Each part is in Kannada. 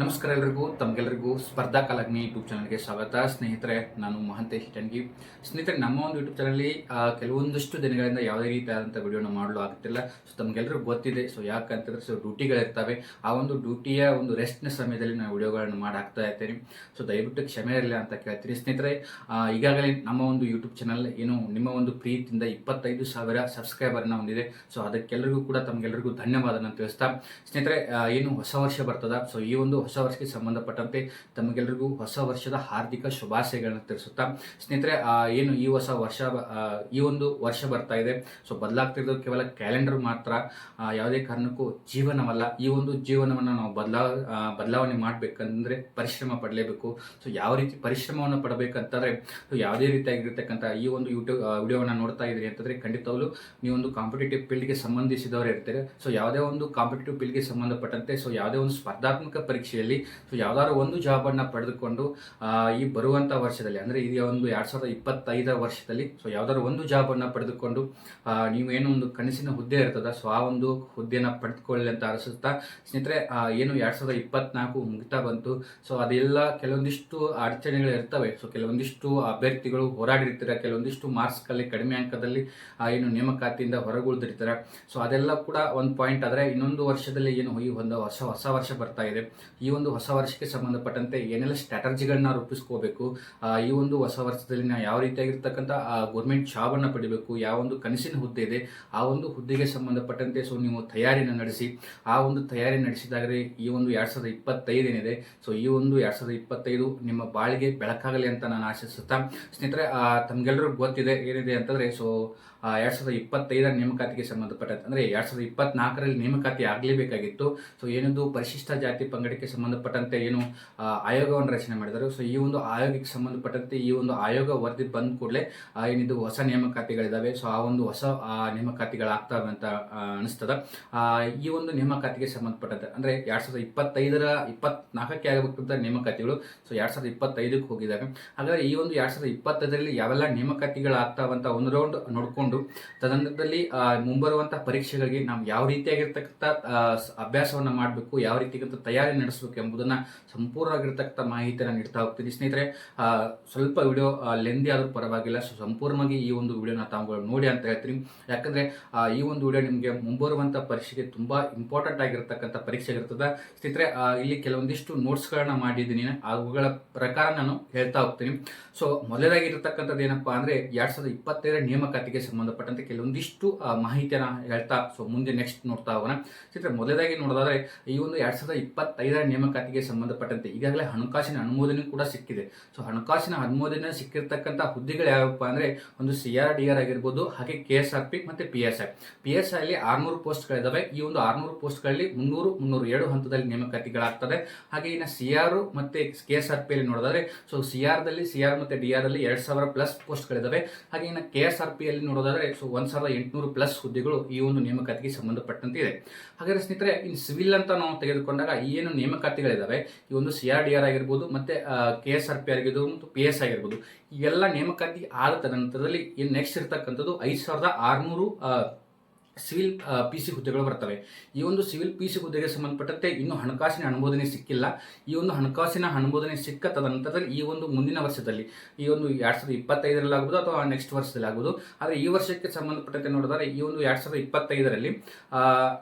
ನಮಸ್ಕಾರ ಎಲ್ರಿಗೂ ತಮಗೆಲ್ಲರಿಗೂ ಸ್ಪರ್ಧಾ ಕಲಗ್ನಿ ಯೂಟ್ಯೂಬ್ ಚಾನಲ್ಗೆ ಸ್ವಾಗತ. ಸ್ನೇಹಿತರೆ, ನಾನು ಮಹಂತೇಶ್ ಟಂಗಿ ಸ್ನೇಹಿತರೆ, ನಮ್ಮ ಒಂದು ಯೂಟ್ಯೂಬ್ ಚಾನಲ್ಲಿ ಅಲ್ಲಿ ಕೆಲವೊಂದಷ್ಟು ದಿನಗಳಿಂದ ಯಾವುದೇ ರೀತಿಯಾದಂಥ ವಿಡಿಯೋನ ಮಾಡಲು ಆಗ್ತಿಲ್ಲ. ಸೊ ತಮಗೆಲ್ಲರಿಗೂ ಗೊತ್ತಿದೆ. ಸೊ ಯಾಕಂತಂದ್ರೆ ಸೊ ಡ್ಯೂಟಿಗಳಿರ್ತವೆ. ಆ ಒಂದು ಡ್ಯೂಟಿಯ ಒಂದು ರೆಸ್ಟ್ನ ಸಮಯದಲ್ಲಿ ನಾನು ವಿಡಿಯೋಗಳನ್ನು ಮಾಡಾಕ್ತಾ ಇರ್ತೀನಿ. ಸೊ ದಯವಿಟ್ಟು ಕ್ಷಮೆ ಇರಲಿ ಅಂತ ಕೇಳ್ತೀನಿ. ಸ್ನೇಹಿತರೆ ಈಗಾಗಲೇ ನಮ್ಮ ಒಂದು ಯೂಟ್ಯೂಬ್ ಚಾನಲ್ ಏನು ನಿಮ್ಮ ಒಂದು ಪ್ರೀತಿಯಿಂದ ಇಪ್ಪತ್ತೈದು ಸಾವಿರ ಸಬ್ಸ್ಕ್ರೈಬರ್ನ ಹೊಂದಿದೆ. ಸೊ ಅದಕ್ಕೆಲ್ಲರಿಗೂ ಕೂಡ ತಮಗೆಲ್ಲರಿಗೂ ಧನ್ಯವಾದನ ತಿಳಿಸ್ತಾ. ಸ್ನೇಹಿತರೆ ಏನು ಹೊಸ ವರ್ಷ ಬರ್ತದ. ಸೊ ಈ ಒಂದು ಹೊಸ ವರ್ಷಕ್ಕೆ ಸಂಬಂಧಪಟ್ಟಂತೆ ತಮಗೆಲ್ಲರಿಗೂ ಹೊಸ ವರ್ಷದ ಹಾರ್ದಿಕ ಶುಭಾಶಯಗಳನ್ನು ತಿಳಿಸುತ್ತಾ, ಸ್ನೇಹಿತರೆ ಏನು ಈ ಹೊಸ ವರ್ಷ ಈ ಒಂದು ವರ್ಷ ಬರ್ತಾ ಇದೆ. ಸೊ, ಬದಲಾಗ್ತಿರೋದು ಕೇವಲ ಕ್ಯಾಲೆಂಡರ್ ಮಾತ್ರ ಯಾವುದೇ ಕಾರಣಕ್ಕೂ ಜೀವನವಲ್ಲ. ಈ ಒಂದು ಜೀವನವನ್ನು ನಾವು ಬದಲಾ ಬದಲಾವಣೆ ಮಾಡಬೇಕಂದ್ರೆ ಪರಿಶ್ರಮ ಪಡಲೇಬೇಕು. ಸೊ, ಯಾವ ರೀತಿ ಪರಿಶ್ರಮವನ್ನು ಪಡಬೇಕಂತಂದ್ರೆ ಯಾವುದೇ ರೀತಿಯಾಗಿರ್ತಕ್ಕಂಥ ಈ ಒಂದು ಯೂಟ್ಯೂಬ್ ವಿಡಿಯೋವನ್ನು ನೋಡ್ತಾ ಇದ್ದೀರಿ ಅಂತಂದ್ರೆ ಖಂಡಿತವಾಗ್ಲೂ ನೀವೊಂದು ಕಾಂಪಿಟೇಟಿವ್ ಫೀಲ್ಡ್ಗೆ ಸಂಬಂಧಿಸಿದವರು ಇರ್ತಾರೆ. ಸೊ, ಯಾವುದೇ ಒಂದು ಕಾಂಪಿಟೇಟಿವ್ ಫೀಲ್ಡ್ಗೆ ಸಂಬಂಧಪಟ್ಟಂತೆ, ಸೊ, ಯಾವುದೇ ಒಂದು ಸ್ಪರ್ಧಾತ್ಮಕ ಪರೀಕ್ಷೆಯಲ್ಲಿ ಸೊ ಯಾವ್ದಾದ್ರು ಒಂದು ಜಾಬನ್ನು ಪಡೆದುಕೊಂಡು ಈ ಬರುವಂಥ ವರ್ಷದಲ್ಲಿ, ಅಂದರೆ ಇದು ಒಂದು ಎರಡು ಸಾವಿರದ ಇಪ್ಪತ್ತೈದರ ವರ್ಷದಲ್ಲಿ ಸೊ ಯಾವ್ದಾದ್ರು ಒಂದು ಜಾಬನ್ನು ಪಡೆದುಕೊಂಡು ನೀವೇನು ಒಂದು ಕನಸಿನ ಹುದ್ದೆ ಇರ್ತದ ಸೊ ಆ ಒಂದು ಹುದ್ದೆನ ಪಡೆದುಕೊಳ್ಳಿ ಅಂತ ಅನಿಸುತ್ತಾ ಸ್ನೇಹಿತರೆ ಏನು ಎರಡು ಸಾವಿರದ ಇಪ್ಪತ್ನಾಲ್ಕು ಮುಗಿತಾ ಬಂತು ಸೊ ಅದೆಲ್ಲ ಕೆಲವೊಂದಿಷ್ಟು ಅಡಚಣೆಗಳು ಇರ್ತವೆ. ಸೊ ಕೆಲವೊಂದಿಷ್ಟು ಅಭ್ಯರ್ಥಿಗಳು ಹೋರಾಡಿರ್ತೀರ, ಕೆಲವೊಂದಿಷ್ಟು ಮಾರ್ಕ್ಸ್ಗಳಲ್ಲಿ ಕಡಿಮೆ ಅಂಕದಲ್ಲಿ ಏನು ನೇಮಕಾತಿಯಿಂದ ಹೊರಗುಳಿದಿರ್ತಾರೆ. ಸೊ ಅದೆಲ್ಲ ಕೂಡ ಒಂದು ಪಾಯಿಂಟ್ ಆದರೆ ಇನ್ನೊಂದು ವರ್ಷದಲ್ಲಿ ಏನು ಈ ಒಂದು ಹೊಸ ಹೊಸ ವರ್ಷ ಬರ್ತಾ ಇದೆ. ಈ ಒಂದು ಹೊಸ ವರ್ಷಕ್ಕೆ ಸಂಬಂಧಪಟ್ಟಂತೆ ಏನೆಲ್ಲ ಸ್ಟ್ರಾಟಜಿಗಳನ್ನ ರೂಪಿಸ್ಕೋಬೇಕು ಈ ಒಂದು ಹೊಸ ವರ್ಷದಲ್ಲಿ ನಾವು ಯಾವ ರೀತಿಯಾಗಿರ್ತಕ್ಕಂಥ ಗೌರ್ಮೆಂಟ್ ಜಾಬನ್ನು ಪಡಿಬೇಕು, ಯಾವ ಒಂದು ಕನಸಿನ ಹುದ್ದೆ ಇದೆ, ಆ ಒಂದು ಹುದ್ದೆಗೆ ಸಂಬಂಧಪಟ್ಟಂತೆ ಸೊ ನೀವು ತಯಾರಿನ ನಡೆಸಿ, ಆ ಒಂದು ತಯಾರಿ ನಡೆಸಿದಾಗಲೇ ಈ ಒಂದು ಎರಡು ಸಾವಿರದ ಇಪ್ಪತ್ತೈದು ಏನಿದೆ, ಸೊ ಈ ಒಂದು ಎರಡು ಸಾವಿರದ ಇಪ್ಪತ್ತೈದು ನಿಮ್ಮ ಬಾಳಿಗೆ ಬೆಳಕಾಗಲಿ ಅಂತ ನಾನು ಆಶಿಸುತ್ತಾ, ಸ್ನೇಹಿತರೆ ತಮ್ಗೆಲ್ಲರಿಗೂ ಗೊತ್ತಿದೆ ಏನಿದೆ ಅಂತಂದ್ರೆ, ಸೊ ಎರಡು ಸಾವಿರದ ಇಪ್ಪತ್ತೈದರ ನೇಮಕಾತಿಗೆ ಸಂಬಂಧಪಟ್ಟಂತೆ. ಅಂದರೆ ಎರಡು ಸಾವಿರದ ಇಪ್ಪತ್ನಾಲ್ಕರಲ್ಲಿ ನೇಮಕಾತಿ ಆಗಲೇಬೇಕಾಗಿತ್ತು. ಸೊ ಏನೊಂದು? ಪರಿಶಿಷ್ಟ ಜಾತಿ ಪಂಗಡಕ್ಕೆ ಸಂಬಂಧಪಟ್ಟಂತೆ ಏನು ಆಯೋಗವನ್ನು ರಚನೆ ಮಾಡಿದರು. ಸೊ ಈ ಒಂದು ಆಯೋಗಕ್ಕೆ ಸಂಬಂಧಪಟ್ಟಂತೆ ಈ ಒಂದು ಆಯೋಗ ವರದಿ ಬಂದ ಕೂಡಲೇ ಏನಿದು? ಹೊಸ ನೇಮಕಾತಿಗಳಿದ್ದಾವೆ ಸೊ ಆ ಒಂದು ಹೊಸ ನೇಮಕಾತಿಗಳಾಗ್ತವೆ ಅಂತ ಅನಿಸ್ತದೆ. ಈ ಒಂದು ನೇಮಕಾತಿಗೆ ಸಂಬಂಧಪಟ್ಟಂತೆ. ಅಂದರೆ ಎರಡು ಸಾವಿರದ ಇಪ್ಪತ್ತೈದರ, ಇಪ್ಪತ್ನಾಲ್ಕಕ್ಕೆ ಆಗಬೇಕಂತ ನೇಮಕಾತಿಗಳು. ಸೊ ಎರಡು ಸಾವಿರದ ಇಪ್ಪತ್ತೈದಕ್ಕೆ ಹೋಗಿದ್ದಾವೆ ಹಾಗಾದ್ರೆ ಈ ಒಂದು ಎರಡು ಸಾವಿರದ ಇಪ್ಪತ್ತೈದರಲ್ಲಿ ಯಾವೆಲ್ಲ ನೇಮಕಾತಿಗಳಾಗ್ತಾವಂತ ಒಂದು ರೌಂಡ್ ನೋಡಿಕೊಂಡು ತದನಂತರದಲ್ಲಿ ಮುಂಬರುವಂತಹ ಪರೀಕ್ಷೆಗಳಿಗೆ ನಾವು ಯಾವ ರೀತಿಯಾಗಿರ್ತಕ್ಕಂಥ ಅಭ್ಯಾಸವನ್ನು ಮಾಡಬೇಕು, ಯಾವ ರೀತಿಗಂತ ತಯಾರಿ ನಡೆಸಬೇಕು ಎಂಬುದನ್ನ ಸಂಪೂರ್ಣವಾಗಿರ್ತಕ್ಕಂಥ ಮಾಹಿತಿಯನ್ನು ನೀಡ್ತಾ ಹೋಗ್ತೀನಿ. ಸ್ನೇಹಿತರೆ ಸ್ವಲ್ಪ ವಿಡಿಯೋ ಲೆಂದಿ ಆದರೂ ಪರವಾಗಿಲ್ಲ. ಸೊ, ಸಂಪೂರ್ಣವಾಗಿ ಈ ಒಂದು ವಿಡಿಯೋನ ತಾವುಗಳು ನೋಡಿ ಅಂತ ಹೇಳ್ತೀನಿ. ಯಾಕಂದ್ರೆ ಈ ಒಂದು ವಿಡಿಯೋ ನಿಮಗೆ ಮುಂಬರುವಂಥ ಪರೀಕ್ಷೆಗೆ ತುಂಬಾ ಇಂಪಾರ್ಟೆಂಟ್ ಆಗಿರ್ತಕ್ಕಂಥ ಪರೀಕ್ಷೆ ಇರ್ತದೆ ಸ್ನೇಹಿತರೆ ಇಲ್ಲಿ ಕೆಲವೊಂದಿಷ್ಟು ನೋಟ್ಸ್ಗಳನ್ನ ಮಾಡಿದ್ದೀನಿ. ಅವುಗಳ ಪ್ರಕಾರ ನಾನು ಹೇಳ್ತಾ ಹೋಗ್ತೀನಿ. ಸೊ ಮೊದಲಾಗಿರ್ತಕ್ಕಂಥದ್ದು ಏನಪ್ಪಾ ಅಂದ್ರೆ, ಎರಡ್ ಸಾವಿರದ ಇಪ್ಪತ್ತೈದರ ನೇಮಕಾತಿಗೆ ಸಂಬಂಧಪಟ್ಟಂತೆ ಕೆಲವೊಂದಿಷ್ಟು ಮಾಹಿತಿಯನ್ನು ಹೇಳ್ತಾ, ಸೊ ಮುಂದೆ ನೆಕ್ಸ್ಟ್ ನೋಡ್ತಾ ಹೋಗೋಣ. ಚಿತ್ರ ಮೊದಲಾಗಿ ನೋಡೋದಾದ್ರೆ, ಈ ಒಂದು ಎರಡ್ ಸಾವಿರದ ಇಪ್ಪತ್ತೈದರ ನೇಮಕಾತಿಗೆ ಸಂಬಂಧಪಟ್ಟಂತೆ ಈಗಾಗಲೇ ಹಣಕಾಸಿನ ಅನುಮೋದನೆ ಕೂಡ ಸಿಕ್ಕಿದೆ. ಸೊ ಹಣಕಾಸಿನ ಅನುಮೋದನೆ ಸಿಕ್ಕಿರ್ತಕ್ಕಂಥ ಹುದ್ದೆಗಳು ಯಾವಪ್ಪ ಅಂದ್ರೆ, ಒಂದು ಸಿ ಆರ್ ಡಿ ಆರ್ ಆಗಿರ್ಬೋದು, ಹಾಗೆ ಕೆ ಎಸ್ ಆರ್ ಪಿ ಮತ್ತೆ P S I P S I ಅಲ್ಲಿ ಆರ್ನೂರು ಪೋಸ್ಟ್ಗಳಿದಾವೆ. ಈ ಒಂದು ಆರ್ನೂರು ಪೋಸ್ಟ್ಗಳಲ್ಲಿ ಮುನ್ನೂರು ಮುನ್ನೂರು ಎರಡು ಹಂತದಲ್ಲಿ ನೇಮಕಾತಿಗಳಾಗ್ತದೆ. ಹಾಗೆ ಇನ್ನು ಸಿ ಆರ್ ಮತ್ತೆ ಕೆ ಎಸ್ ಆರ್ ಪಿ ಅಲ್ಲಿ ನೋಡೋದಾದ್ರೆ, ಸೊ ಸಿ ಆರ್ ದಲ್ಲಿ ಸಿ ಆರ್ ಮತ್ತೆ ಡಿ ಆರ್ ಅಲ್ಲಿ ಎರಡ್ ಸಾವಿರ ಪ್ಲಸ್ ಪೋಸ್ಟ್ಗಳಿದಾವೆ. ಹಾಗೆ ಇನ್ನು ಕೆ ಎಸ್ ಆರ್ ಪಿ ಅಲ್ಲಿ ನೋಡೋದಾದ್ರೆ ಸೊ ಒಂದು ಸಾವಿರದ ಎಂಟುನೂರು ಪ್ಲಸ್ ಹುದ್ದೆಗಳು ಈ ಒಂದು ನೇಮಕಾತಿಗೆ ಸಂಬಂಧಪಟ್ಟಂತೆ ಇದೆ. ಹಾಗಾದ್ರೆ ಸ್ನೇಹಿತರೆ, ಇನ್ ಸಿವಿಲ್ ಅಂತ ನಾವು ತೆಗೆದುಕೊಂಡಾಗ ಏನು ನೇಮಕಾತಿಗಳಿದ್ದಾವೆ ಈ ಒಂದು ಸಿ ಆರ್ ಡಿ ಆರ್ ಆಗಿರ್ಬೋದು, ಮತ್ತೆ ಕೆ ಎಸ್ ಆರ್ ಪಿ ಆಗಿರ್ಬೋದು, ಮತ್ತು ಪಿ ಎಸ್ ಆಗಿರ್ಬೋದು ಇವೆಲ್ಲ ನೇಮಕಾತಿ ಆದ ತದನಂತರದಲ್ಲಿ ಇನ್ನು ನೆಕ್ಸ್ಟ್ ಇರ್ತಕ್ಕಂಥದ್ದು? ಐದು ಸಾವಿರದ ಆರುನೂರು ಸಿವಿಲ್ ಪಿ ಸಿ ಹುದ್ದೆಗಳು ಬರ್ತವೆ. ಈ ಒಂದು ಸಿವಿಲ್ ಪಿ ಸಿ ಹುದ್ದೆಗೆ ಸಂಬಂಧಪಟ್ಟಂತೆ ಇನ್ನೂ ಹಣಕಾಸಿನ ಅನುಮೋದನೆ ಸಿಕ್ಕಿಲ್ಲ. ಈ ಒಂದು ಹಣಕಾಸಿನ ಅನುಮೋದನೆ ಸಿಕ್ಕ ತದನಂತರದಲ್ಲಿ ಈ ಒಂದು ಮುಂದಿನ ವರ್ಷದಲ್ಲಿ, ಈ ಒಂದು ಎರಡು ಸಾವಿರದ ಇಪ್ಪತ್ತೈದರಲ್ಲಿ ಆಗ್ಬೋದು ಅಥವಾ ನೆಕ್ಸ್ಟ್ ವರ್ಷದಲ್ಲಿ ಆಗ್ಬೋದು. ಆದರೆ ಈ ವರ್ಷಕ್ಕೆ ಸಂಬಂಧಪಟ್ಟಂತೆ ನೋಡಿದರೆ ಈ ಒಂದು ಎರಡು ಸಾವಿರದ ಇಪ್ಪತ್ತೈದರಲ್ಲಿ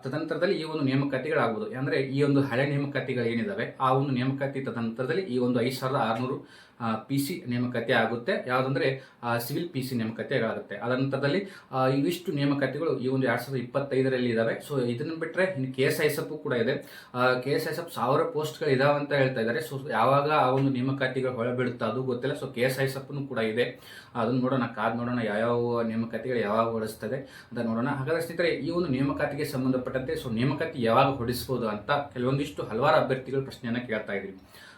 ತದನಂತರದಲ್ಲಿ ಈ ಒಂದು ನೇಮಕಾತಿಗಳಾಗ್ಬೋದು. ಅಂದರೆ ಈ ಒಂದು ಹಳೆ ನೇಮಕಾತಿಗಳು ಏನಿದ್ದಾವೆ ಆ ಒಂದು ನೇಮಕಾತಿ ತದನಂತರದಲ್ಲಿ ಈ ಒಂದು ಐದು ಸಾವಿರದ ಆರುನೂರು ಪಿ ಸಿ ನೇಮಕಾತಿ ಆಗುತ್ತೆ. ಯಾವುದಂದ್ರೆ ಸಿವಿಲ್ ಪಿ ಸಿ ನೇಮಕಾತಿ ಆಗುತ್ತೆ ಅದರ ನಂತರದಲ್ಲಿ ಇವಿಷ್ಟು ನೇಮಕಾತಿಗಳು ಈ ಒಂದು ಎರಡ್ ಸಾವಿರದ ಇಪ್ಪತ್ತೈದರಲ್ಲಿ ಇದಾವೆ. ಸೊ ಇದನ್ನು ಬಿಟ್ಟರೆ ಇನ್ನು ಕೆ ಎಸ್ ಐ ಎಸ್ ಕೂಡ ಇದೆ. K S I S F ಸಾವಿರ ಪೋಸ್ಟ್ಗಳು ಇದಾವೆ ಅಂತ ಹೇಳ್ತಾ ಇದ್ದಾರೆ ಸೊ ಯಾವಾಗ ಆ ಒಂದು ನೇಮಕಾತಿಗಳು ಹೊಳಬೀಳುತ್ತೆ ಅದು ಗೊತ್ತಿಲ್ಲ. So K S I S ಕೂಡ ಇದೆ. ಅದನ್ನ ನೋಡೋಣ, ಕಾದ್ ನೋಡೋಣ ಯಾವ್ಯಾವ ನೇಮಕಾತಿಗಳು ಯಾವಾಗ ಹೊಡಿಸ್ತದೆ ಅಂತ ನೋಡೋಣ. ಹಾಗಾದ್ರೆ ಸ್ನೇಹಿತರೆ, ಈ ಒಂದು ನೇಮಕಾತಿಗೆ ಸಂಬಂಧಪಟ್ಟಂತೆ ಸೊ ನೇಮಕಾತಿ ಯಾವಾಗ ಹೊಡಿಸ್ಬೋದು ಅಂತ ಕೆಲವೊಂದಿಷ್ಟು ಹಲವಾರು ಅಭ್ಯರ್ಥಿಗಳು ಪ್ರಶ್ನೆಯನ್ನ ಕೇಳ್ತಾ ಇದ್ರಿ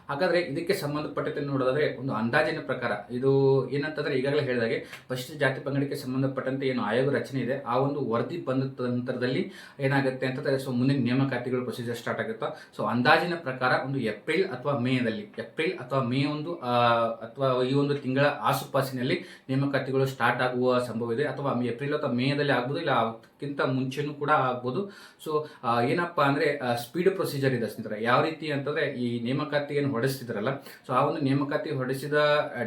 ಹಾಗಾದ್ರೆ ಇದಕ್ಕೆ ಸಂಬಂಧಪಟ್ಟಂತೆ ನೋಡೋದಾದ್ರೆ ಒಂದು ಅಂದಾಜಿನ ಪ್ರಕಾರ, ಇದು ಏನಂತಂದ್ರೆ ಈಗಾಗಲೇ ಹೇಳಿದಾಗೆ ಪರಿಶಿಷ್ಟ ಜಾತಿ ಪಂಗಡಕ್ಕೆ ಸಂಬಂಧಪಟ್ಟಂತೆ ಏನು ಆಯೋಗ ರಚನೆ ಇದೆ, ಆ ಒಂದು ವರದಿ ಬಂದ ನಂತರದಲ್ಲಿ ಏನಾಗುತ್ತೆ ಅಂತಂದ್ರೆ ಸೊ ಮುಂದಿನ ನೇಮಕಾತಿಗಳು ಪ್ರೊಸೀಜರ್ ಸ್ಟಾರ್ಟ್ ಆಗುತ್ತೆ? ಸೊ ಅಂದಾಜಿನ ಪ್ರಕಾರ ಒಂದು ಏಪ್ರಿಲ್ ಅಥವಾ ಮೇದಲ್ಲಿ ಏಪ್ರಿಲ್ ಅಥವಾ ಮೇ ಒಂದು ಅಥವಾ ಈ ಒಂದು ತಿಂಗಳ ಆಸುಪಾಸಿನಲ್ಲಿ ನೇಮಕಾತಿಗಳು ಸ್ಟಾರ್ಟ್ ಆಗುವ ಸಂಭವ ಇದೆ ಅಥವಾ ಏಪ್ರಿಲ್ ಅಥವಾ ಮೇದಲ್ಲಿ ಆಗ್ಬೋದು, ಇಲ್ಲ ಅದಕ್ಕಿಂತ ಮುಂಚೆನೂ ಕೂಡ ಆಗ್ಬೋದು. ಸೊ ಏನಪ್ಪಾ ಅಂದ್ರೆ ಸ್ಪೀಡ್ ಪ್ರೊಸೀಜರ್ ಇದೆ ಸ್ನೇಹಿತರೆ. ಯಾವ ರೀತಿ ಅಂತಂದ್ರೆ, ಈ ನೇಮಕಾತಿ ಏನು ಹೊಡೆಸ್ತಿದ್ರಲ್ಲ ಸೊ ಆ ಒಂದು ನೇಮಕಾತಿ ಹೊಡೆಸಿದ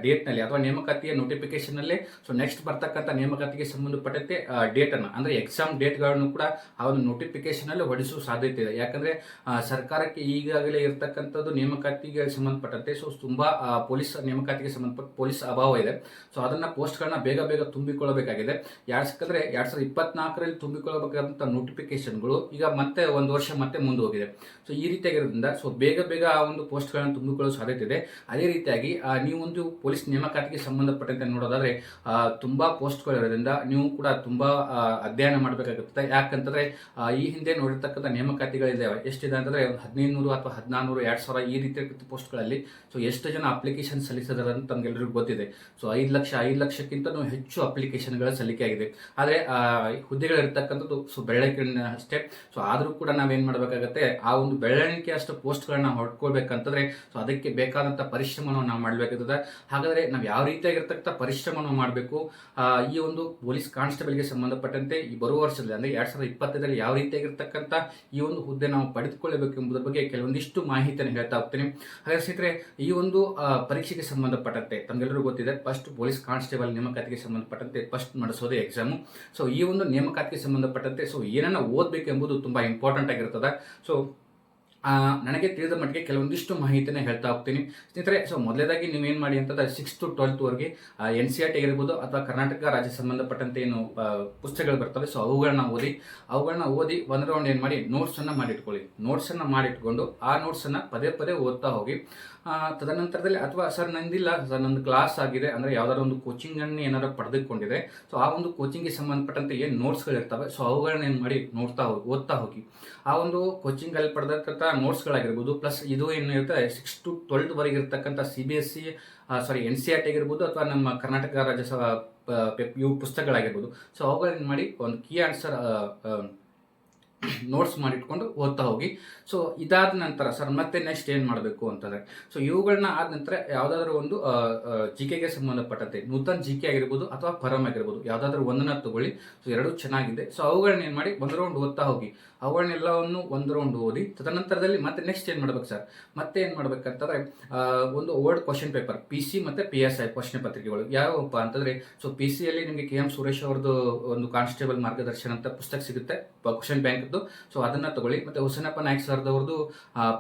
ಡೇಟ್ನಲ್ಲಿ ಅಥವಾ ನೇಮಕಾತಿಯ ನೋಟಿಫಿಕೇಶನ್ನಲ್ಲಿ ಸೊ ನೆಕ್ಸ್ಟ್ ಬರ್ತಕ್ಕಂಥ ನೇಮಕಾತಿಗೆ ಸಂಬಂಧಪಟ್ಟಂತೆ ಡೇಟ್ ಅಂದರೆ ಎಕ್ಸಾಮ್ ಡೇಟ್ಗಳನ್ನು ಕೂಡ ಆ ಒಂದು ನೋಟಿಫಿಕೇಶನ್ ಹೊಡೆಸುವ ಹೊಡಿಸುವ ಸಾಧ್ಯತೆ ಇದೆ. ಯಾಕಂದ್ರೆ ಸರ್ಕಾರಕ್ಕೆ ಈಗಾಗಲೇ ಇರತಕ್ಕಂಥದ್ದು ನೇಮಕಾತಿಗೆ ಸಂಬಂಧಪಟ್ಟಂತೆ ಸೊ ತುಂಬಾ ಪೊಲೀಸ್ ನೇಮಕಾತಿಗೆ ಸಂಬಂಧಪಟ್ಟ ಪೊಲೀಸ್ ಅಭಾವ ಇದೆ. ಸೊ ಅದನ್ನ ಪೋಸ್ಟ್ಗಳನ್ನ ಬೇಗ ಬೇಗ ತುಂಬಿಕೊಳ್ಳಬೇಕಾಗಿದೆ. ಯಾಕಂದ್ರೆ ಎರಡು ಸಾವಿರದ ಇಪ್ಪತ್ನಾಲ್ಕರಲ್ಲಿ ತುಂಬಿಕೊಳ್ಳಬೇಕಾದಂಥ ನೋಟಿಫಿಕೇಶನ್ಗಳು ಈಗ ಮತ್ತೆ ಒಂದು ವರ್ಷ ಮತ್ತೆ ಮುಂದೆ ಹೋಗಿದೆ ಸೊ ಈ ರೀತಿಯಾಗಿರೋದ್ರಿಂದ ಸೊ ಬೇಗ ಬೇಗ ಆ ಒಂದು ಪೋಸ್ಟ್ಗಳನ್ನು ತುಂಬಿಕೊಳ್ಳಲು ಸಾಧ್ಯತೆ ಇದೆ. ಅದೇ ರೀತಿಯಾಗಿ ನೀವೊಂದು ಪೊಲೀಸ್ ನೇಮಕಾತಿಗೆ ಸಂಬಂಧಪಟ್ಟಂತೆ ನೋಡೋದಾದ್ರೆ ತುಂಬ ಪೋಸ್ಟ್ಗಳಿರೋದ್ರಿಂದ ನೀವು ಕೂಡ ತುಂಬಾ ಅಧ್ಯಯನ ಮಾಡಬೇಕಾಗುತ್ತೆ. ಯಾಕಂತಂದ್ರೆ ಈ ಹಿಂದೆ ನೋಡಿರ್ತಕ್ಕಂಥ ನೇಮಕಾತಿಗಳಿದ್ದಾವೆ ಎಷ್ಟಿದೆ ಅಂತಂದ್ರೆ ಒಂದು ಹದಿನೈದು ನೂರು ಅಥವಾ ಹದಿನಾರು ಎರಡ್ ಸಾವಿರ ಈ ರೀತಿಯ ಪೋಸ್ಟ್ಗಳಲ್ಲಿ ಸೊ ಎಷ್ಟು ಜನ ಅಪ್ಲಿಕೇಶನ್ ಸಲ್ಲಿಸಿದಾರೆ ಅಂತ ತಮ್ಗೆಲ್ಲರಿಗೂ ಗೊತ್ತಿದೆ. ಸೊ ಐದು ಲಕ್ಷ ಐದು ಲಕ್ಷಕ್ಕಿಂತ ಹೆಚ್ಚು ಅಪ್ಲಿಕೇಶನ್ಗಳ ಸಲ್ಲಿಕೆ ಆಗಿದೆ. ಆದರೆ ಆ, ಹುದ್ದೆಗಳಿರ್ತಕ್ಕಂಥದ್ದು ಸೊ ಬೆಳ್ಳಕಿನ ಅಷ್ಟೇ. ಸೊ ಆದರೂ ಕೂಡ ನಾವೇನು ಮಾಡಬೇಕಾಗತ್ತೆ, ಆ ಒಂದು ಬೆಳ್ಳಣಿಕೆ ಅಷ್ಟು ಪೋಸ್ಟ್ಗಳನ್ನ ಹೊಡ್ಕೊಳ್ಬೇಕಂತಂದ್ರೆ ಸೊ ಅದಕ್ಕೆ ಬೇಕಾದಂಥ ಪರಿಶ್ರಮವನ್ನು ನಾವು ಮಾಡಬೇಕಾಗ್ತದೆ. ಹಾಗಾದರೆ ನಾವು ಯಾವ ರೀತಿಯಾಗಿರ್ತಕ್ಕಂಥ ಪರಿಶ್ರಮವನ್ನು ಮಾಡಬೇಕು ಈ ಒಂದು ಪೊಲೀಸ್ ಕಾನ್ಸ್ಟೇಬಲ್ಗೆ ಸಂಬಂಧಪಟ್ಟಂತೆ ಈ ಬರುವ ವರ್ಷದಲ್ಲಿ, ಅಂದರೆ ಎರಡು ಸಾವಿರದ ಇಪ್ಪತ್ತೈದರಲ್ಲಿ ಯಾವ ರೀತಿಯಾಗಿರ್ತಕ್ಕಂಥ ಈ ಒಂದು ಹುದ್ದೆ ನಾವು ಪಡೆದುಕೊಳ್ಳಬೇಕು ಎಂಬುದರ ಬಗ್ಗೆ ಕೆಲವೊಂದಿಷ್ಟು ಮಾಹಿತಿಯನ್ನು ಹೇಳ್ತಾ ಹೋಗ್ತೀನಿ. ಹಾಗಾದರೆ ಸ್ನೇಹಿತರೆ, ಈ ಒಂದು ಪರೀಕ್ಷೆಗೆ ಸಂಬಂಧಪಟ್ಟಂತೆ ತಮಗೆಲ್ಲರಿಗೂ ಗೊತ್ತಿದೆ ಫಸ್ಟ್ ಪೊಲೀಸ್ ಕಾನ್ಸ್ಟೇಬಲ್ ನೇಮಕಾತಿಗೆ ಸಂಬಂಧಪಟ್ಟಂತೆ ಫಸ್ಟ್ ನಡೆಸೋದೇ ಎಕ್ಸಾಮು ಸೊ ಈ ಒಂದು ನೇಮಕಾತಿಗೆ ಸಂಬಂಧಪಟ್ಟಂತೆ. ಸೊ ಏನನ್ನ ಓದಬೇಕು ಎಂಬುದು ತುಂಬ ಇಂಪಾರ್ಟೆಂಟ್ ಆಗಿರ್ತದೆ. ಸೊ ನನಗೆ ತಿಳಿದ ಮಟ್ಟಿಗೆ ಕೆಲವೊಂದಿಷ್ಟು ಮಾಹಿತಿನ ಹೇಳ್ತಾ ಹೋಗ್ತೀನಿ. ಸ್ನೇಹಿತರೆ ಸೊ ಮೊದಲೇದಾಗಿ ನೀವೇನು ಮಾಡಿ ಅಂತಂದ್ರೆ ಸಿಕ್ಸ್ ಟು ಟ್ವೆಲ್ತ್ವರೆಗೆ ಎನ್ ಸಿ ಆರ್ ಟಿ ಆಗಿರ್ಬೋದು ಅಥವಾ ಕರ್ನಾಟಕ ರಾಜ್ಯ ಸಂಬಂಧಪಟ್ಟಂತೆ ಏನು ಪುಸ್ತಕಗಳು ಬರ್ತವೆ. ಸೊ ಅವುಗಳನ್ನ ಓದಿ ಅವುಗಳನ್ನ ಓದಿ ಒಂದು ರೌಂಡ್ ಏನು ಮಾಡಿ ನೋಟ್ಸನ್ನು ಮಾಡಿಟ್ಕೊಳ್ಳಿ. ನೋಟ್ಸನ್ನು ಮಾಡಿಟ್ಕೊಂಡು ಆ ನೋಟ್ಸನ್ನು ಪದೇ ಪದೇ ಓದ್ತಾ ಹೋಗಿ. ತದನಂತರದಲ್ಲಿ ಅಥವಾ ಸರ್ ನಂದಿಲ್ಲ, ಸರ್ ನಂದು ಕ್ಲಾಸ್ ಆಗಿದೆ, ಅಂದರೆ ಯಾವುದಾದ್ರು ಒಂದು ಕೋಚಿಂಗ್ ಅನ್ನು ಏನಾದ್ರು ಪಡೆದುಕೊಂಡಿದೆ ಸೊ ಆ ಒಂದು ಕೋಚಿಂಗ್ಗೆ ಸಂಬಂಧಪಟ್ಟಂತೆ ಏನು ನೋಟ್ಸ್ಗಳಿರ್ತವೆ ಸೊ ಅವುಗಳನ್ನ ಏನು ಮಾಡಿ ನೋಡ್ತಾ ಹೋಗಿ, ಓದ್ತಾ ಹೋಗಿ. ಆ ಒಂದು ಕೋಚಿಂಗಲ್ಲಿ ಪಡೆದಕ್ಕಂಥ ನೋಟ್ಸ್ಗಳಾಗಿರ್ಬೋದು ಪ್ಲಸ್ ಇದು ಏನು ಇರುತ್ತೆ ಸಿಕ್ಸ್ ಟು ಟ್ವೆಲ್ತ್ ವರೆಗೆ ಇರ್ತಕ್ಕಂಥ C B S C sorry N C R T ಆಗಿರ್ಬೋದು, ಅಥವಾ ನಮ್ಮ ಕರ್ನಾಟಕ ರಾಜ್ಯ ಇವು ಪುಸ್ತಕಗಳಾಗಿರ್ಬೋದು. ಸೊ ಅವುಗಳನ್ನ ಮಾಡಿ, ಒಂದು ಕೀ ಆನ್ಸರ್ ನೋಟ್ಸ್ ಮಾಡಿಟ್ಕೊಂಡು ಓದ್ತಾ ಹೋಗಿ. ಸೊ ಇದಾದ ನಂತರ ಸರ್ ಮತ್ತೆ ನೆಕ್ಸ್ಟ್ ಏನು ಮಾಡಬೇಕು ಅಂತಂದ್ರೆ ಸೊ ಇವುಗಳನ್ನ ಆದ ನಂತರ ಯಾವುದಾದ್ರೂ ಒಂದು ಜಿ ಕೆಗೆ ಸಂಬಂಧಪಟ್ಟಂತೆ, ನೂತನ್ ಜಿ ಕೆ ಆಗಿರ್ಬೋದು ಅಥವಾ ಪರಮ್ ಆಗಿರ್ಬೋದು, ಯಾವುದಾದ್ರೂ ಒಂದನ್ನ ತಗೊಳ್ಳಿ. ಸೊ ಎರಡು ಚೆನ್ನಾಗಿದೆ. ಸೊ ಅವುಗಳನ್ನ ಏನು ಮಾಡಿ ಒಂದು ರೌಂಡ್ ಓದ್ತಾ ಹೋಗಿ. ಅವುಗಳನ್ನೆಲ್ಲವನ್ನು ಒಂದು ರೌಂಡ್ ಓದಿ, ತದನಂತರದಲ್ಲಿ ಮತ್ತೆ ನೆಕ್ಸ್ಟ್ ಏನು ಮಾಡ್ಬೇಕು ಸರ್ ಮತ್ತೆ ಏನು ಮಾಡ್ಬೇಕಂತಂದ್ರೆ ಒಂದು word question paper P C ಮತ್ತೆ ಪಿ ಎಸ್ ಐ ಪ್ರಶ್ನೆ ಪತ್ರಿಕೆಗಳು. ಯಾವಪ್ಪ ಅಂತಂದ್ರೆ ಸೊ ಪಿ ಸಿಯಲ್ಲಿ ನಿಮಗೆ ಕೆ ಎಂ ಸುರೇಶ್ ಅವ್ರದ್ದು ಒಂದು ಕಾನ್ಸ್ಟೇಬಲ್ ಮಾರ್ಗದರ್ಶನ ಅಂತ ಪುಸ್ತಕ ಸಿಗುತ್ತೆ ಕ್ವಶನ್ ಬ್ಯಾಂಕ್ದು ಸೊ ಅದನ್ನ ತಗೊಳ್ಳಿ. ಮತ್ತೆ ಹುಸೇನಪ್ಪ ನಾಯ್ಕ ಸರ್ದವ್ರದ್ದು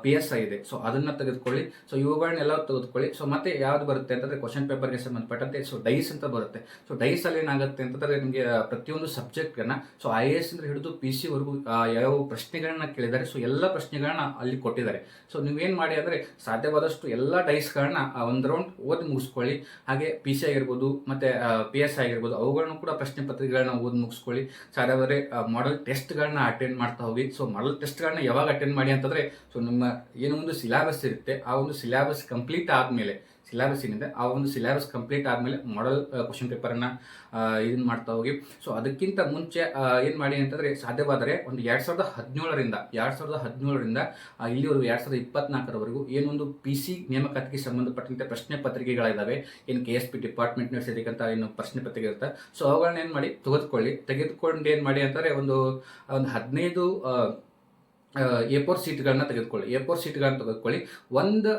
ಪಿ ಎಸ್ ಐ ಇದೆ. ಸೊ ಅದನ್ನ ತೆಗೆದುಕೊಳ್ಳಿ. ಸೊ ಇವುಗಳನ್ನೆಲ್ಲ ತೆಗೆದುಕೊಳ್ಳಿ. ಸೊ ಮತ್ತೆ ಯಾವ್ದು ಬರುತ್ತೆ ಅಂತಂದ್ರೆ ಕ್ವಶನ್ ಪೇಪರ್ಗೆ ಸಂಬಂಧಪಟ್ಟಂತೆ ಸೊ ಡೈಸ್ ಅಂತ ಬರುತ್ತೆ. ಸೊ ಡೈಸ್ ಅಲ್ಲಿ ಏನಾಗುತ್ತೆ ಅಂತಂದ್ರೆ, ನಿಮಗೆ ಪ್ರತಿಯೊಂದು ಸಬ್ಜೆಕ್ಟನ್ನು ಸೊ ಐ ಎ ಎಸ್ ಇಂದ ಹಿಡಿದು ಪಿ ಸಿ ವರೆಗೂ ಯಾವ ಪ್ರಶ್ನೆಗಳನ್ನ ಕೇಳಿದ್ದಾರೆ. ಸೊ ಎಲ್ಲ ಪ್ರಶ್ನೆಗಳನ್ನ ಅಲ್ಲಿ ಕೊಟ್ಟಿದ್ದಾರೆ. ಸೊ ನೀವೇನು ಮಾಡಿ ಅಂದ್ರೆ ಸಾಧ್ಯವಾದಷ್ಟು ಎಲ್ಲ ಡೈಸ್ಗಳನ್ನ ಒಂದು ರೌಂಡ್ ಓದಿ ಮುಗಿಸ್ಕೊಳ್ಳಿ. ಹಾಗೆ ಪಿ ಸಿ ಆಗಿರ್ಬೋದು, ಮತ್ತೆ ಪಿ ಎಸ್ ಆಗಿರ್ಬೋದು, ಅವುಗಳನ್ನು ಕೂಡ ಪ್ರಶ್ನೆ ಪತ್ರಿಕೆಗಳನ್ನ ಓದಿ ಮುಗಿಸ್ಕೊಳ್ಳಿ. ಸಾಧ್ಯವಾದರೆ ಮಾಡೆಲ್ ಟೆಸ್ಟ್ಗಳನ್ನ ಅಟೆಂಡ್ ಮಾಡ್ತಾ ಹೋಗಿ. ಸೊ ಮಾಡೆಲ್ ಟೆಸ್ಟ್ಗಳನ್ನ ಯಾವಾಗ ಅಟೆಂಡ್ ಮಾಡಿ ಅಂತಂದ್ರೆ ಸೊ ನಿಮ್ಮ, ಏನೋ ಒಂದು ಸಿಲೆಬಸ್ ಇರುತ್ತೆ. ಆ ಒಂದು ಸಿಲೆಬಸ್ ಕಂಪ್ಲೀಟ್ ಆದ್ಮೇಲೆ ಸಿಲೆಬಸ್ ಏನಿದೆ, ಆ ಒಂದು ಸಿಲೆಬಸ್ ಕಂಪ್ಲೀಟ್ ಆದಮೇಲೆ ಮಾಡೆಲ್ ಕ್ವಶನ್ ಪೇಪರನ್ನು ಇದನ್ನು ಮಾಡ್ತಾ ಹೋಗಿ. ಸೊ ಅದಕ್ಕಿಂತ ಮುಂಚೆ ಏನು ಮಾಡಿ ಅಂತಂದರೆ ಸಾಧ್ಯವಾದರೆ ಒಂದು ಎರಡು ಸಾವಿರದ ಹದಿನೇಳರಿಂದ ಎರಡು ಸಾವಿರದ ಹದಿನೇಳರಿಂದ ಇಲ್ಲಿವರೆಗೂ ಎರಡು ಸಾವಿರದ ಇಪ್ಪತ್ನಾಲ್ಕರವರೆಗೂ ಏನೊಂದು ಪಿ ಸಿ ನೇಮಕಾತಿಗೆ ಸಂಬಂಧಪಟ್ಟಂತೆ ಪ್ರಶ್ನೆ ಪತ್ರಿಕೆಗಳಿದ್ದಾವೆ ಏನು ಕೆ ಎಸ್ ಪಿ ಡಿಪಾರ್ಟ್ಮೆಂಟ್ನ ಸೇರಿದಂಥ ಏನು ಪ್ರಶ್ನೆ ಪತ್ರಿಕೆ ಇರುತ್ತೆ? ಸೊ ಅವುಗಳನ್ನ ಏನು ಮಾಡಿ, ತೆಗೆದುಕೊಳ್ಳಿ. ತೆಗೆದುಕೊಂಡು ಏನು ಮಾಡಿ ಅಂತಂದರೆ ಒಂದು ಒಂದು ಹದಿನೈದು ಎ ಫೋರ್ ಸೀಟ್ಗಳನ್ನ ತೆಗೆದುಕೊಳ್ಳಿ. ಎ ಫೋರ್ ಸೀಟ್ಗಳನ್ನ ತೆಗೆದುಕೊಳ್ಳಿ. ಒಂದು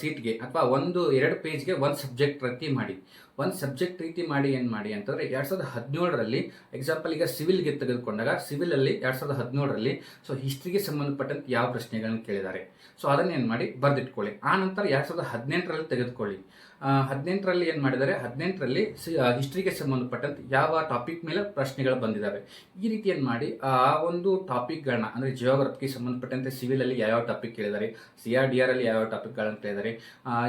ಸೀಟ್ಗೆ ಅಥವಾ ಒಂದು, ಎರಡು ಪೇಜ್ಗೆ ಒಂದು ಸಬ್ಜೆಕ್ಟ್ ರೀತಿ ಮಾಡಿ. ಒಂದು ಸಬ್ಜೆಕ್ಟ್ ರೀತಿ ಮಾಡಿ ಏನು ಮಾಡಿ ಅಂತಂದರೆ ಎರಡು ಸಾವಿರದ ಹದಿನೇಳರಲ್ಲಿ ಎಕ್ಸಾಂಪಲ್ ಈಗ ಸಿವಿಲ್ಗೆ ತೆಗೆದುಕೊಂಡಾಗ ಸಿವಿಲಲ್ಲಿ ಎರಡು ಸಾವಿರದ ಹದಿನೇಳರಲ್ಲಿ ಸೊ ಹಿಸ್ಟ್ರಿಗೆ ಸಂಬಂಧಪಟ್ಟಂತೆ ಯಾವ ಪ್ರಶ್ನೆಗಳನ್ನು ಕೇಳಿದ್ದಾರೆ. ಸೊ ಅದನ್ನ ಏನು ಮಾಡಿ ಬರೆದಿಟ್ಕೊಳ್ಳಿ. ಆ ನಂತರ ಎರಡು ಸಾವಿರದ ಹದಿನೆಂಟರಲ್ಲಿ ತೆಗೆದುಕೊಳ್ಳಿ. ಹದಿನೆಂಟರಲ್ಲಿ ಏನು ಮಾಡಿದ್ದಾರೆ? ಹದಿನೆಂಟರಲ್ಲಿ ಹಿಸ್ಟ್ರಿಗೆ ಸಂಬಂಧಪಟ್ಟಂತೆ ಯಾವ ಟಾಪಿಕ್ ಮೇಲೆ ಪ್ರಶ್ನೆಗಳು ಬಂದಿದ್ದಾವೆ ಈ ರೀತಿ ಏನು ಮಾಡಿ, ಆ, ಒಂದು ಟಾಪಿಕ್ಗಳನ್ನ ಅಂದರೆ ಜಿಯೋಗ್ರಫಿಗೆ ಸಂಬಂಧಪಟ್ಟಂತೆ ಸಿವಿಲಲ್ಲಿ ಯಾವ್ಯಾವ ಟಾಪಿಕ್ ಕೇಳಿದ್ದಾರೆ ಸಿ ಆರ್ ಡಿ ಆರ್ ಅಲ್ಲಿ ಯಾವ್ಯಾವ ಟಾಪಿಕ್ಗಳನ್ನು ಕೇಳಿದ್ದಾರೆ?